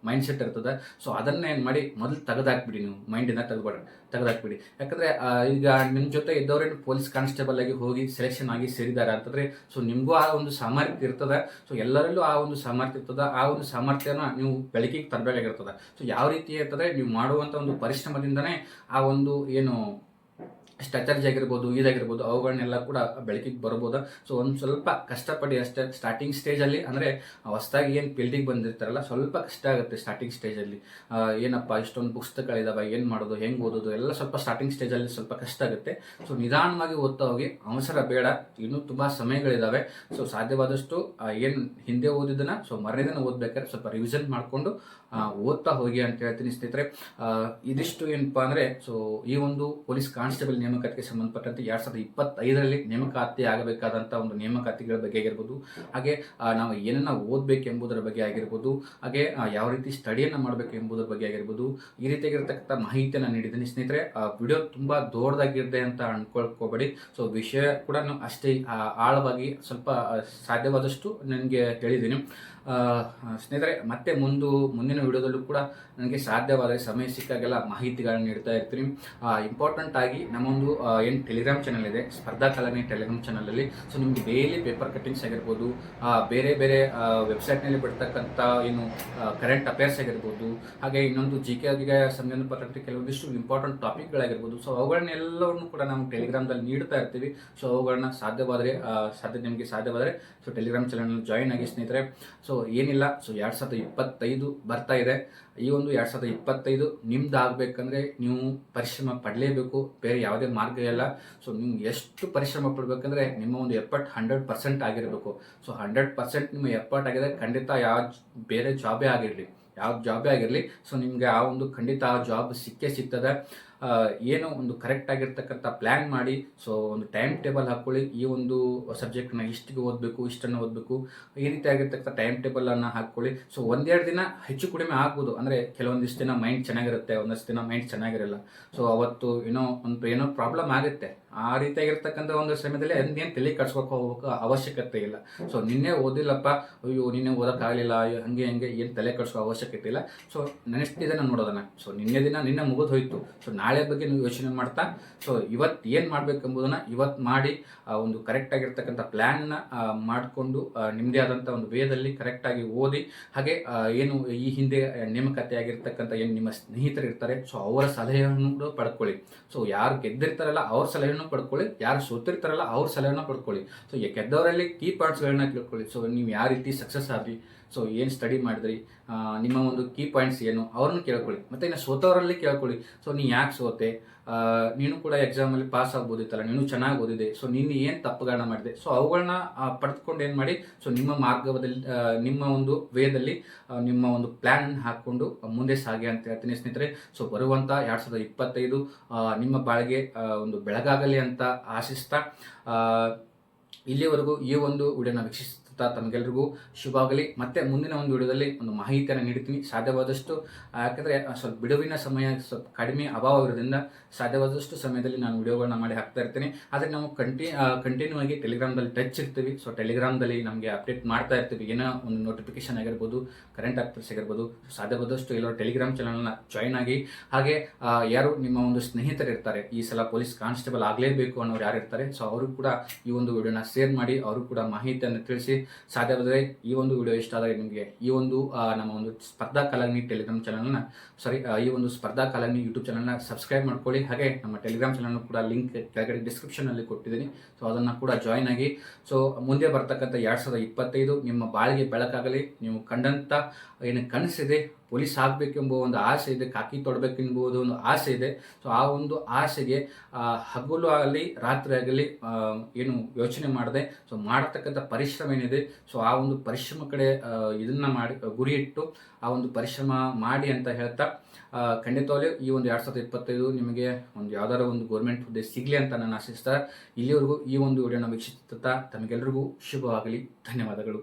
ಮೈಂಡ್ ಸೆಟ್ ಇರ್ತದೆ. ಸೊ ಅದನ್ನ ಏನು ಮಾಡಿ ಮೊದಲು ತೆಗೆದಾಕ್ಬಿಡಿ ನೀವು ಮೈಂಡಿಂದ ತೆಗೆದ್ಬಾರ ತೆಗೆದಾಕ್ಬಿಡಿ. ಯಾಕಂದ್ರೆ ಈಗ ನಿಮ್ಮ ಜೊತೆ ಇದ್ದವ್ರೇನು ಪೊಲೀಸ್ ಕಾನ್ಸ್ಟೇಬಲ್ ಆಗಿ ಹೋಗಿ ಸೆಲೆಕ್ಷನ್ ಆಗಿ ಸೇರಿದ್ದಾರೆ ಅಂತಂದ್ರೆ ಸೊ ನಿಮಗೂ ಆ ಒಂದು ಸಾಮರ್ಥ್ಯ ಇರ್ತದೆ. ಸೊ ಎಲ್ಲರಲ್ಲೂ ಆ ಒಂದು ಸಾಮರ್ಥ್ಯ ಇರ್ತದೆ. ಆ ಒಂದು ಸಾಮರ್ಥ್ಯನ ನೀವು ಬೆಳಕಿಗೆ ತರಬೇಕಾಗಿರ್ತದೆ. ಸೊ ಯಾವ ರೀತಿ ಇರ್ತದೆ? ನೀವು ಮಾಡುವಂಥ ಒಂದು ಪರಿಶ್ರಮದಿಂದನೇ ಆ ಒಂದು ಏನು ಸ್ಟ್ರಕ್ಚರ್ಜ್ ಆಗಿರ್ಬೋದು ಇದಾಗಿರ್ಬೋದು ಅವುಗಳನ್ನೆಲ್ಲ ಕೂಡ ಬೆಳಕಿಗೆ ಬರ್ಬೋದು? ಸೊ ಒಂದು ಸ್ವಲ್ಪ ಕಷ್ಟಪಡಿ ಅಷ್ಟೇ ಸ್ಟಾರ್ಟಿಂಗ್ ಸ್ಟೇಜಲ್ಲಿ ಅಂದರೆ ಹೊಸದಾಗಿ ಏನು ಫೀಲ್ಡಿಗೆ ಬಂದಿರ್ತಾರಲ್ಲ, ಸ್ವಲ್ಪ ಕಷ್ಟ ಆಗುತ್ತೆ ಸ್ಟಾರ್ಟಿಂಗ್ ಸ್ಟೇಜಲ್ಲಿ ಏನಪ್ಪ, ಇಷ್ಟೊಂದು ಪುಸ್ತಕಗಳಿದಾವೆ, ಏನು ಮಾಡೋದು, ಹೆಂಗೆ ಓದೋದು, ಎಲ್ಲ ಸ್ವಲ್ಪ ಸ್ಟಾರ್ಟಿಂಗ್ ಸ್ಟೇಜಲ್ಲಿ ಸ್ವಲ್ಪ ಕಷ್ಟ ಆಗುತ್ತೆ. ಸೊ ನಿಧಾನವಾಗಿ ಓದ್ತಾ ಹೋಗಿ, ಅವಸರ ಬೇಡ, ಇನ್ನೂ ತುಂಬ ಸಮಯಗಳಿದ್ದಾವೆ ಸೊ ಸಾಧ್ಯವಾದಷ್ಟು ಏನು ಹಿಂದೆ ಓದಿದ್ದನ್ನು ಸೊ ಮರನೇ ದಿನ ಓದ್ಬೇಕಾದ್ರೆ ಸ್ವಲ್ಪ ರಿವಿಷನ್ ಮಾಡಿಕೊಂಡು ಓದ್ತಾ ಹೋಗಿ ಅಂತ ಹೇಳ್ತೀನಿ ಸ್ನೇಹಿತರೆ. ಇದಿಷ್ಟು ಏನಪ್ಪ ಅಂದರೆ ಸೊ ಈ ಒಂದು ಪೊಲೀಸ್ ಕಾನ್ಸ್ಟೇಬಲ್ ನೇಮಕಾತಿಗೆ ಸಂಬಂಧಪಟ್ಟಂತೆ ಎರಡು ಸಾವಿರದ ಇಪ್ಪತ್ತೈದರಲ್ಲಿ ನೇಮಕಾತಿ ಆಗಬೇಕಾದಂಥ ಒಂದು ನೇಮಕಾತಿಗಳ ಬಗ್ಗೆ ಆಗಿರ್ಬೋದು, ಹಾಗೆ ನಾವು ಏನನ್ನ ಓದ್ಬೇಕು ಎಂಬುದರ ಬಗ್ಗೆ ಆಗಿರ್ಬೋದು, ಹಾಗೆ ಯಾವ ರೀತಿ ಸ್ಟಡಿಯನ್ನ ಮಾಡಬೇಕು ಎಂಬುದರ ಬಗ್ಗೆ ಆಗಿರ್ಬೋದು, ಈ ರೀತಿಯಾಗಿರ್ತಕ್ಕಂಥ ಮಾಹಿತಿಯನ್ನು ನೀಡಿದ್ದೀನಿ. ಸ್ನೇಹಿತರೆ ವಿಡಿಯೋ ತುಂಬಾ ದೊಡ್ಡದಾಗಿರದೆ ಅಂತ ಅನ್ಕೊಳ್ಕೋಬೇಡಿ. ಸೊ ವಿಷಯ ಕೂಡ ಅಷ್ಟೇ ಆಳವಾಗಿ ಸ್ವಲ್ಪ ಸಾಧ್ಯವಾದಷ್ಟು ನನಗೆ ಹೇಳಿದ್ದೀನಿ. ಸ್ನೇಹಿತರೆ, ಮತ್ತೆ ಮುಂದು, ಮುಂದಿನ ವಿಡಿಯೋದಲ್ಲೂ ಕೂಡ ನನಗೆ ಸಾಧ್ಯವಾದರೆ ಸಮಯ ಸಿಕ್ಕಾಗೆಲ್ಲ ಮಾಹಿತಿಗಳನ್ನು ನೀಡ್ತಾ ಇರ್ತೀನಿ. ಇಂಪಾರ್ಟೆಂಟ್ ಆಗಿ ನಮ್ಮೊಂದು ಏನು ಟೆಲಿಗ್ರಾಮ್ ಚಾನಲ್ ಇದೆ, ಸ್ಪರ್ಧಾ ಕಲನಿ ಟೆಲಿಗ್ರಾಮ್ ಚಾನಲಲ್ಲಿ ಸೊ ನಿಮಗೆ ಡೈಲಿ ಪೇಪರ್ ಕಟ್ಟಿಂಗ್ಸ್ ಆಗಿರ್ಬೋದು ಬೇರೆ ಬೇರೆ ವೆಬ್ಸೈಟ್ನಲ್ಲಿ ಬಿಡ್ತಕ್ಕಂಥ ಏನು ಕರೆಂಟ್ ಅಫೇರ್ಸ್ ಆಗಿರ್ಬೋದು, ಹಾಗೆ ಇನ್ನೊಂದು ಜಿ ಕೆ ಸಂಬಂಧಪಟ್ಟಂತೆ ಕೆಲವೊಂದಿಷ್ಟು ಇಂಪಾರ್ಟೆಂಟ್ ಟಾಪಿಕ್ಗಳಾಗಿರ್ಬೋದು ಸೊ ಅವುಗಳನ್ನೆಲ್ಲವನ್ನು ಕೂಡ ನಾವು ಟೆಲಿಗ್ರಾಮ್ದಲ್ಲಿ ನೀಡ್ತಾ ಇರ್ತೀವಿ. ಸೊ ಅವುಗಳನ್ನ ಸಾಧ್ಯವಾದರೆ ಸಾಧ್ಯ, ನಿಮಗೆ ಸಾಧ್ಯವಾದರೆ ಸೊ ಟೆಲಿಗ್ರಾಮ್ ಚಾನಲ್ ಜಾಯಿನ್ ಆಗಿ ಸ್ನೇಹಿತರೆ. ಸೊ ಏನಿಲ್ಲ ಸೊ ಎರಡು ಸಾವಿರದ ಇಪ್ಪತ್ತೈದು ಬರ್ತಾ ಇದೆ. ಈ ಒಂದು ಎರಡು ಸಾವಿರದ ಇಪ್ಪತ್ತೈದು ನಿಮ್ದು ಆಗಬೇಕಂದ್ರೆ ನೀವು ಪರಿಶ್ರಮ ಪಡಲೇಬೇಕು. ಬೇರೆ ಯಾವುದೇ ಮಾರ್ಗ ಇಲ್ಲ. ಸೊ ನೀವು ಎಷ್ಟು ಪರಿಶ್ರಮ ಪಡಬೇಕಂದ್ರೆ ನಿಮ್ಮ ಒಂದು ಎಫರ್ಟ್ ಹಂಡ್ರೆಡ್ ಪರ್ಸೆಂಟ್ ಆಗಿರಬೇಕು. ಸೊ ಹಂಡ್ರೆಡ್ ಪರ್ಸೆಂಟ್ ನಿಮ್ಮ ಎಫರ್ಟ್ ಆಗಿದೆ ಖಂಡಿತ ಯಾವ ಬೇರೆ ಜಾಬೇ ಆಗಿರಲಿ. ಯಾವ ಜಾಬೇ ಆಗಿರಲಿ. ಸೊ ನಿಮಗೆ ಆ ಒಂದು ಖಂಡಿತ ಆ ಜಾಬ್ ಸಿಕ್ಕೇ ಸಿಗ್ತದೆ. ಏನೋ ಒಂದು ಕರೆಕ್ಟ್ ಆಗಿರ್ತಕ್ಕಂಥ ಪ್ಲ್ಯಾನ್ ಮಾಡಿ ಸೊ ಒಂದು ಟೈಮ್ ಟೇಬಲ್ ಹಾಕ್ಕೊಳ್ಳಿ ಈ ಒಂದು ಸಬ್ಜೆಕ್ಟ್ನ ಇಷ್ಟಿಗೆ ಓದಬೇಕು, ಇಷ್ಟನ್ನು ಓದಬೇಕು, ಈ ರೀತಿ ಆಗಿರ್ತಕ್ಕಂಥ ಟೈಮ್ ಟೇಬಲನ್ನು ಹಾಕ್ಕೊಳ್ಳಿ ಸೊ ಒಂದೆರಡು ದಿನ ಹೆಚ್ಚು ಕಡಿಮೆ ಆಗ್ಬೋದು. ಅಂದರೆ ಕೆಲವೊಂದಿಷ್ಟು ದಿನ ಮೈಂಡ್ ಚೆನ್ನಾಗಿರುತ್ತೆ, ಒಂದಷ್ಟು ದಿನ ಮೈಂಡ್ ಚೆನ್ನಾಗಿರಲ್ಲ. ಸೊ ಅವತ್ತು ಏನೋ ಒಂದು, ಏನೋ ಪ್ರಾಬ್ಲಮ್ ಆಗುತ್ತೆ. ಆ ರೀತಿಯಾಗಿರ್ತಕ್ಕಂಥ ಒಂದು ಸಮಯದಲ್ಲಿ ಅದನ್ನೇನು ತಲೆ ಕಟ್ಸ್ಕೊಕ್ ಹೋಗೋಕೆ ಅವಶ್ಯಕತೆ ಇಲ್ಲ. ಸೊ ನಿನ್ನೆ ಓದಿಲ್ಲಪ್ಪ, ಅಯ್ಯೋ, ನಿನ್ನೆ ಓದೋಕ್ಕಾಗಲಿಲ್ಲ, ಅಯ್ಯೋ, ಹಂಗೆ ಹಂಗೆ, ಏನು ತಲೆ ಕಟ್ಸೋ ಅವಶ್ಯಕತೆ ಇಲ್ಲ. ಸೊ ನೆಕ್ಸ್ಟ್ ದಿನ ನೋಡೋದನ್ನ. ಸೊ ನಿನ್ನೆ ದಿನ ನಿನ್ನೆ ಮುಗಿದು ಹೋಯ್ತು ಸೊ ನಾಳೆ ಬಗ್ಗೆ ನೀವು ಯೋಚನೆ ಮಾಡ್ತಾ ಸೊ ಇವತ್ತು ಏನು ಮಾಡಬೇಕೆಂಬುದನ್ನು ಇವತ್ತು ಮಾಡಿ, ಆ, ಒಂದು ಕರೆಕ್ಟ್ ಆಗಿರ್ತಕ್ಕಂಥ ಪ್ಲ್ಯಾನ್ನ ಮಾಡಿಕೊಂಡು ನಿಮ್ಮದೇ ಆದಂಥ ಒಂದು ವೇದಲ್ಲಿ ಕರೆಕ್ಟಾಗಿ ಓದಿ, ಹಾಗೆ ಏನು ಈ ಹಿಂದೆ ನೇಮಕಾತಿ ಆಗಿರ್ತಕ್ಕಂಥ ಏನು ನಿಮ್ಮ ಸ್ನೇಹಿತರು ಇರ್ತಾರೆ ಸೊ ಅವರ ಸಲಹೆಯನ್ನು ಕೂಡ ಪಡ್ಕೊಳ್ಳಿ. ಸೊ ಯಾರು ಗೆದ್ದಿರ್ತಾರಲ್ಲ, ಅವ್ರ ಸಲಹೆಯನ್ನು ಪಡ್ಕೊಳ್ಳಿ, ಯಾರು ಸೋತಿರ್ತಾರಲ್ಲ ಅವ್ರ ಸಲಹೆಯನ್ನು ಪಡ್ಕೊಳ್ಳಿ. ಸೊ ಗೆದ್ದವರಲ್ಲಿ ಕೀ ಪಾಯಿಂಟ್ಸ್ಗಳನ್ನ ಕೇಳ್ಕೊಳ್ಳಿ ಸೊ ನೀವು ಯಾವ ರೀತಿ ಸಕ್ಸಸ್ ಆದ್ರಿ? ಸೊ ಏನು ಸ್ಟಡಿ ಮಾಡಿದ್ರಿ? ನಿಮ್ಮ ಒಂದು ಕೀ ಪಾಯಿಂಟ್ಸ್ ಏನು? ಅವ್ರನ್ನ ಕೇಳ್ಕೊಳ್ಳಿ. ಮತ್ತೆ ಇನ್ನು ಸೋತವರಲ್ಲಿ ಕೇಳ್ಕೊಳ್ಳಿ. ಸೊ ನೀ ಯಾಕೆ ಸೋತೆ? ನೀನು ಕೂಡ ಎಕ್ಸಾಮಲ್ಲಿ ಪಾಸ್ ಆಗ್ಬೋದಿತ್ತಲ್ಲ, ನೀನು ಚೆನ್ನಾಗಿ ಓದಿದೆ ಸೊ ನೀನು ಏನು ತಪ್ಪುಗಳನ್ನ ಮಾಡಿದೆ? ಸೊ ಅವುಗಳನ್ನ ಪಡೆದುಕೊಂಡು ಏನು ಮಾಡಿ ಸೊ ನಿಮ್ಮ ಮಾರ್ಗದಲ್ಲಿ ನಿಮ್ಮ ಒಂದು ವೇದಲ್ಲಿ ನಿಮ್ಮ ಒಂದು ಪ್ಲ್ಯಾನ್ ಹಾಕ್ಕೊಂಡು ಮುಂದೆ ಸಾಗಿ ಅಂತ ಹೇಳ್ತೀನಿ ಸ್ನೇಹಿತರೆ. ಸೊ ಬರುವಂಥ ಎರಡು ಸಾವಿರದ ಇಪ್ಪತ್ತೈದು ನಿಮ್ಮ ಬಾಳಿಗೆ ಒಂದು ಬೆಳಗಾಗಲಿ ಅಂತ ಆಶಿಸ್ತಾ ಇಲ್ಲಿವರೆಗೂ ಈ ಒಂದು ವಿಡಿಯೋನ ವೀಕ್ಷಿಸ್ತಾ ತಮಗೆಲ್ರಿಗೂ ಶುಭ ಆಗಲಿ. ಮತ್ತೆ ಮುಂದಿನ ಒಂದು ವಿಡಿಯೋದಲ್ಲಿ ಒಂದು ಮಾಹಿತಿಯನ್ನು ನೀಡ್ತೀನಿ ಸಾಧ್ಯವಾದಷ್ಟು ಯಾಕಂದರೆ ಯಾಕಂದ್ರೆ ಸ್ವಲ್ಪ ಬಿಡುವಿನ ಸಮಯ ಸ್ವಲ್ಪ ಕಡಿಮೆ ಅಭಾವ ಇರೋದ್ರಿಂದ ಸಾಧ್ಯವಾದಷ್ಟು ಸಮಯದಲ್ಲಿ ನಾನು ವಿಡಿಯೋಗಳನ್ನ ಮಾಡಿ ಹಾಕ್ತಾ ಇರ್ತೀನಿ. ಆದರೆ ನಾವು ಕಂಟಿ ಕಂಟಿನ್ಯೂ ಆಗಿ ಟೆಲಿಗ್ರಾಮ್ದಲ್ಲಿ ಟಚ್ ಇರ್ತೀವಿ. ಸೊ ಟೆಲಿಗ್ರಾಮ್ದಲ್ಲಿ ನಮಗೆ ಅಪ್ಡೇಟ್ ಮಾಡ್ತಾ ಇರ್ತೀವಿ. ಏನೋ ಒಂದು ನೋಟಿಫಿಕೇಶನ್ ಆಗಿರ್ಬೋದು ಕರೆಂಟ್ ಅಫೇರ್ಸ್ ಆಗಿರ್ಬೋದು. ಸಾಧ್ಯವಾದಷ್ಟು ಎಲ್ಲರೂ ಟೆಲಿಗ್ರಾಮ್ ಚಾನಲ್ನ ಜಾಯ್ನ್ ಆಗಿ, ಹಾಗೆ ಯಾರು ನಿಮ್ಮ ಒಂದು ಸ್ನೇಹಿತರು ಇರ್ತಾರೆ, ಈ ಸಲ ಪೊಲೀಸ್ ಕಾನ್ಸ್ಟೇಬಲ್ ಆಗಲೇಬೇಕು ಅನ್ನೋರು ಯಾರು ಇರ್ತಾರೆ ಸೊ ಅವರು ಕೂಡ ಈ ಒಂದು ವಿಡಿಯೋನ ಶೇರ್ ಮಾಡಿ, ಅವರು ಕೂಡ ಮಾಹಿತಿಯನ್ನು ತಿಳಿಸಿ ಸಾಧ್ಯವಾದರೆ ಈ ಒಂದು ವಿಡಿಯೋ ಇಷ್ಟ ಆದರೆ ನಿಮಗೆ ಈ ಒಂದು ನಮ್ಮ ಒಂದು ಸ್ಪರ್ಧಾ ಕಲಗ್ನಿ ಟೆಲಿಗ್ರಾಮ್ ಚಾನಲ್ನ ಸಾರಿ ಈ ಒಂದು ಸ್ಪರ್ಧಾ ಕಲಗ್ನಿ ಯೂಟ್ಯೂಬ್ ಚಾನಲ್ನ ಸಬ್ಸ್ಕ್ರೈಬ್ ಮಾಡ್ಕೊಳ್ಳಿ. ಹಾಗೆ ನಮ್ಮ ಟೆಲಿಗ್ರಾಮ್ ಚಾನಲ್ ಕೂಡ ಲಿಂಕ್ ಕೆಳಗಡೆ ಡಿಸ್ಕ್ರಿಪ್ಷನಲ್ಲಿ ಕೊಟ್ಟಿದ್ದೀನಿ. ಸೊ ಅದನ್ನು ಕೂಡ ಜಾಯ್ನ್ ಆಗಿ. ಸೊ ಮುಂದೆ ಬರ್ತಕ್ಕಂಥ ಎರಡು ನಿಮ್ಮ ಬಾಳಿಗೆ ಬೆಳಕಾಗಲಿ. ನೀವು ಕಂಡಂಥ ಏನು ಕನಸಿದೆ, ಪೊಲೀಸ್ ಆಗಬೇಕೆಂಬ ಒಂದು ಆಸೆ ಇದೆ, ಕಾಕಿ ತೊಡಬೇಕೆಂಬುದು ಒಂದು ಆಸೆ ಇದೆ. ಸೊ ಆ ಒಂದು ಆಸೆಗೆ ಹಗಲು ಆಗಲಿ, ರಾತ್ರಿ ಆಗಲಿ ಏನು ಯೋಚನೆ ಮಾಡದೆ ಸೊ ಮಾಡತಕ್ಕಂಥ ಪರಿಶ್ರಮ ಏನಿದೆ ಸೊ ಆ ಒಂದು ಪರಿಶ್ರಮ ಕಡೆ ಇದನ್ನು ಮಾಡಿ ಗುರಿ ಇಟ್ಟು ಆ ಒಂದು ಪರಿಶ್ರಮ ಮಾಡಿ ಅಂತ ಹೇಳ್ತಾ ಖಂಡಿತವಾಗ್ಲೂ ಈ ಒಂದು ಎರಡು ಸಾವಿರದ ಇಪ್ಪತ್ತೈದು ನಿಮಗೆ ಒಂದು ಯಾವ್ದಾರ ಒಂದು ಗೌರ್ಮೆಂಟ್ ಹುದ್ದೆ ಸಿಗಲಿ ಅಂತ ನಾನು ಆಶಿಸ್ತಾ, ಇಲ್ಲಿವರೆಗೂ ಈ ಒಂದು ವಿಡಿಯೋನ ವೀಕ್ಷಿಸುತ್ತಾ ತಮಗೆಲ್ಲರಿಗೂ ಶುಭವಾಗಲಿ, ಧನ್ಯವಾದಗಳು.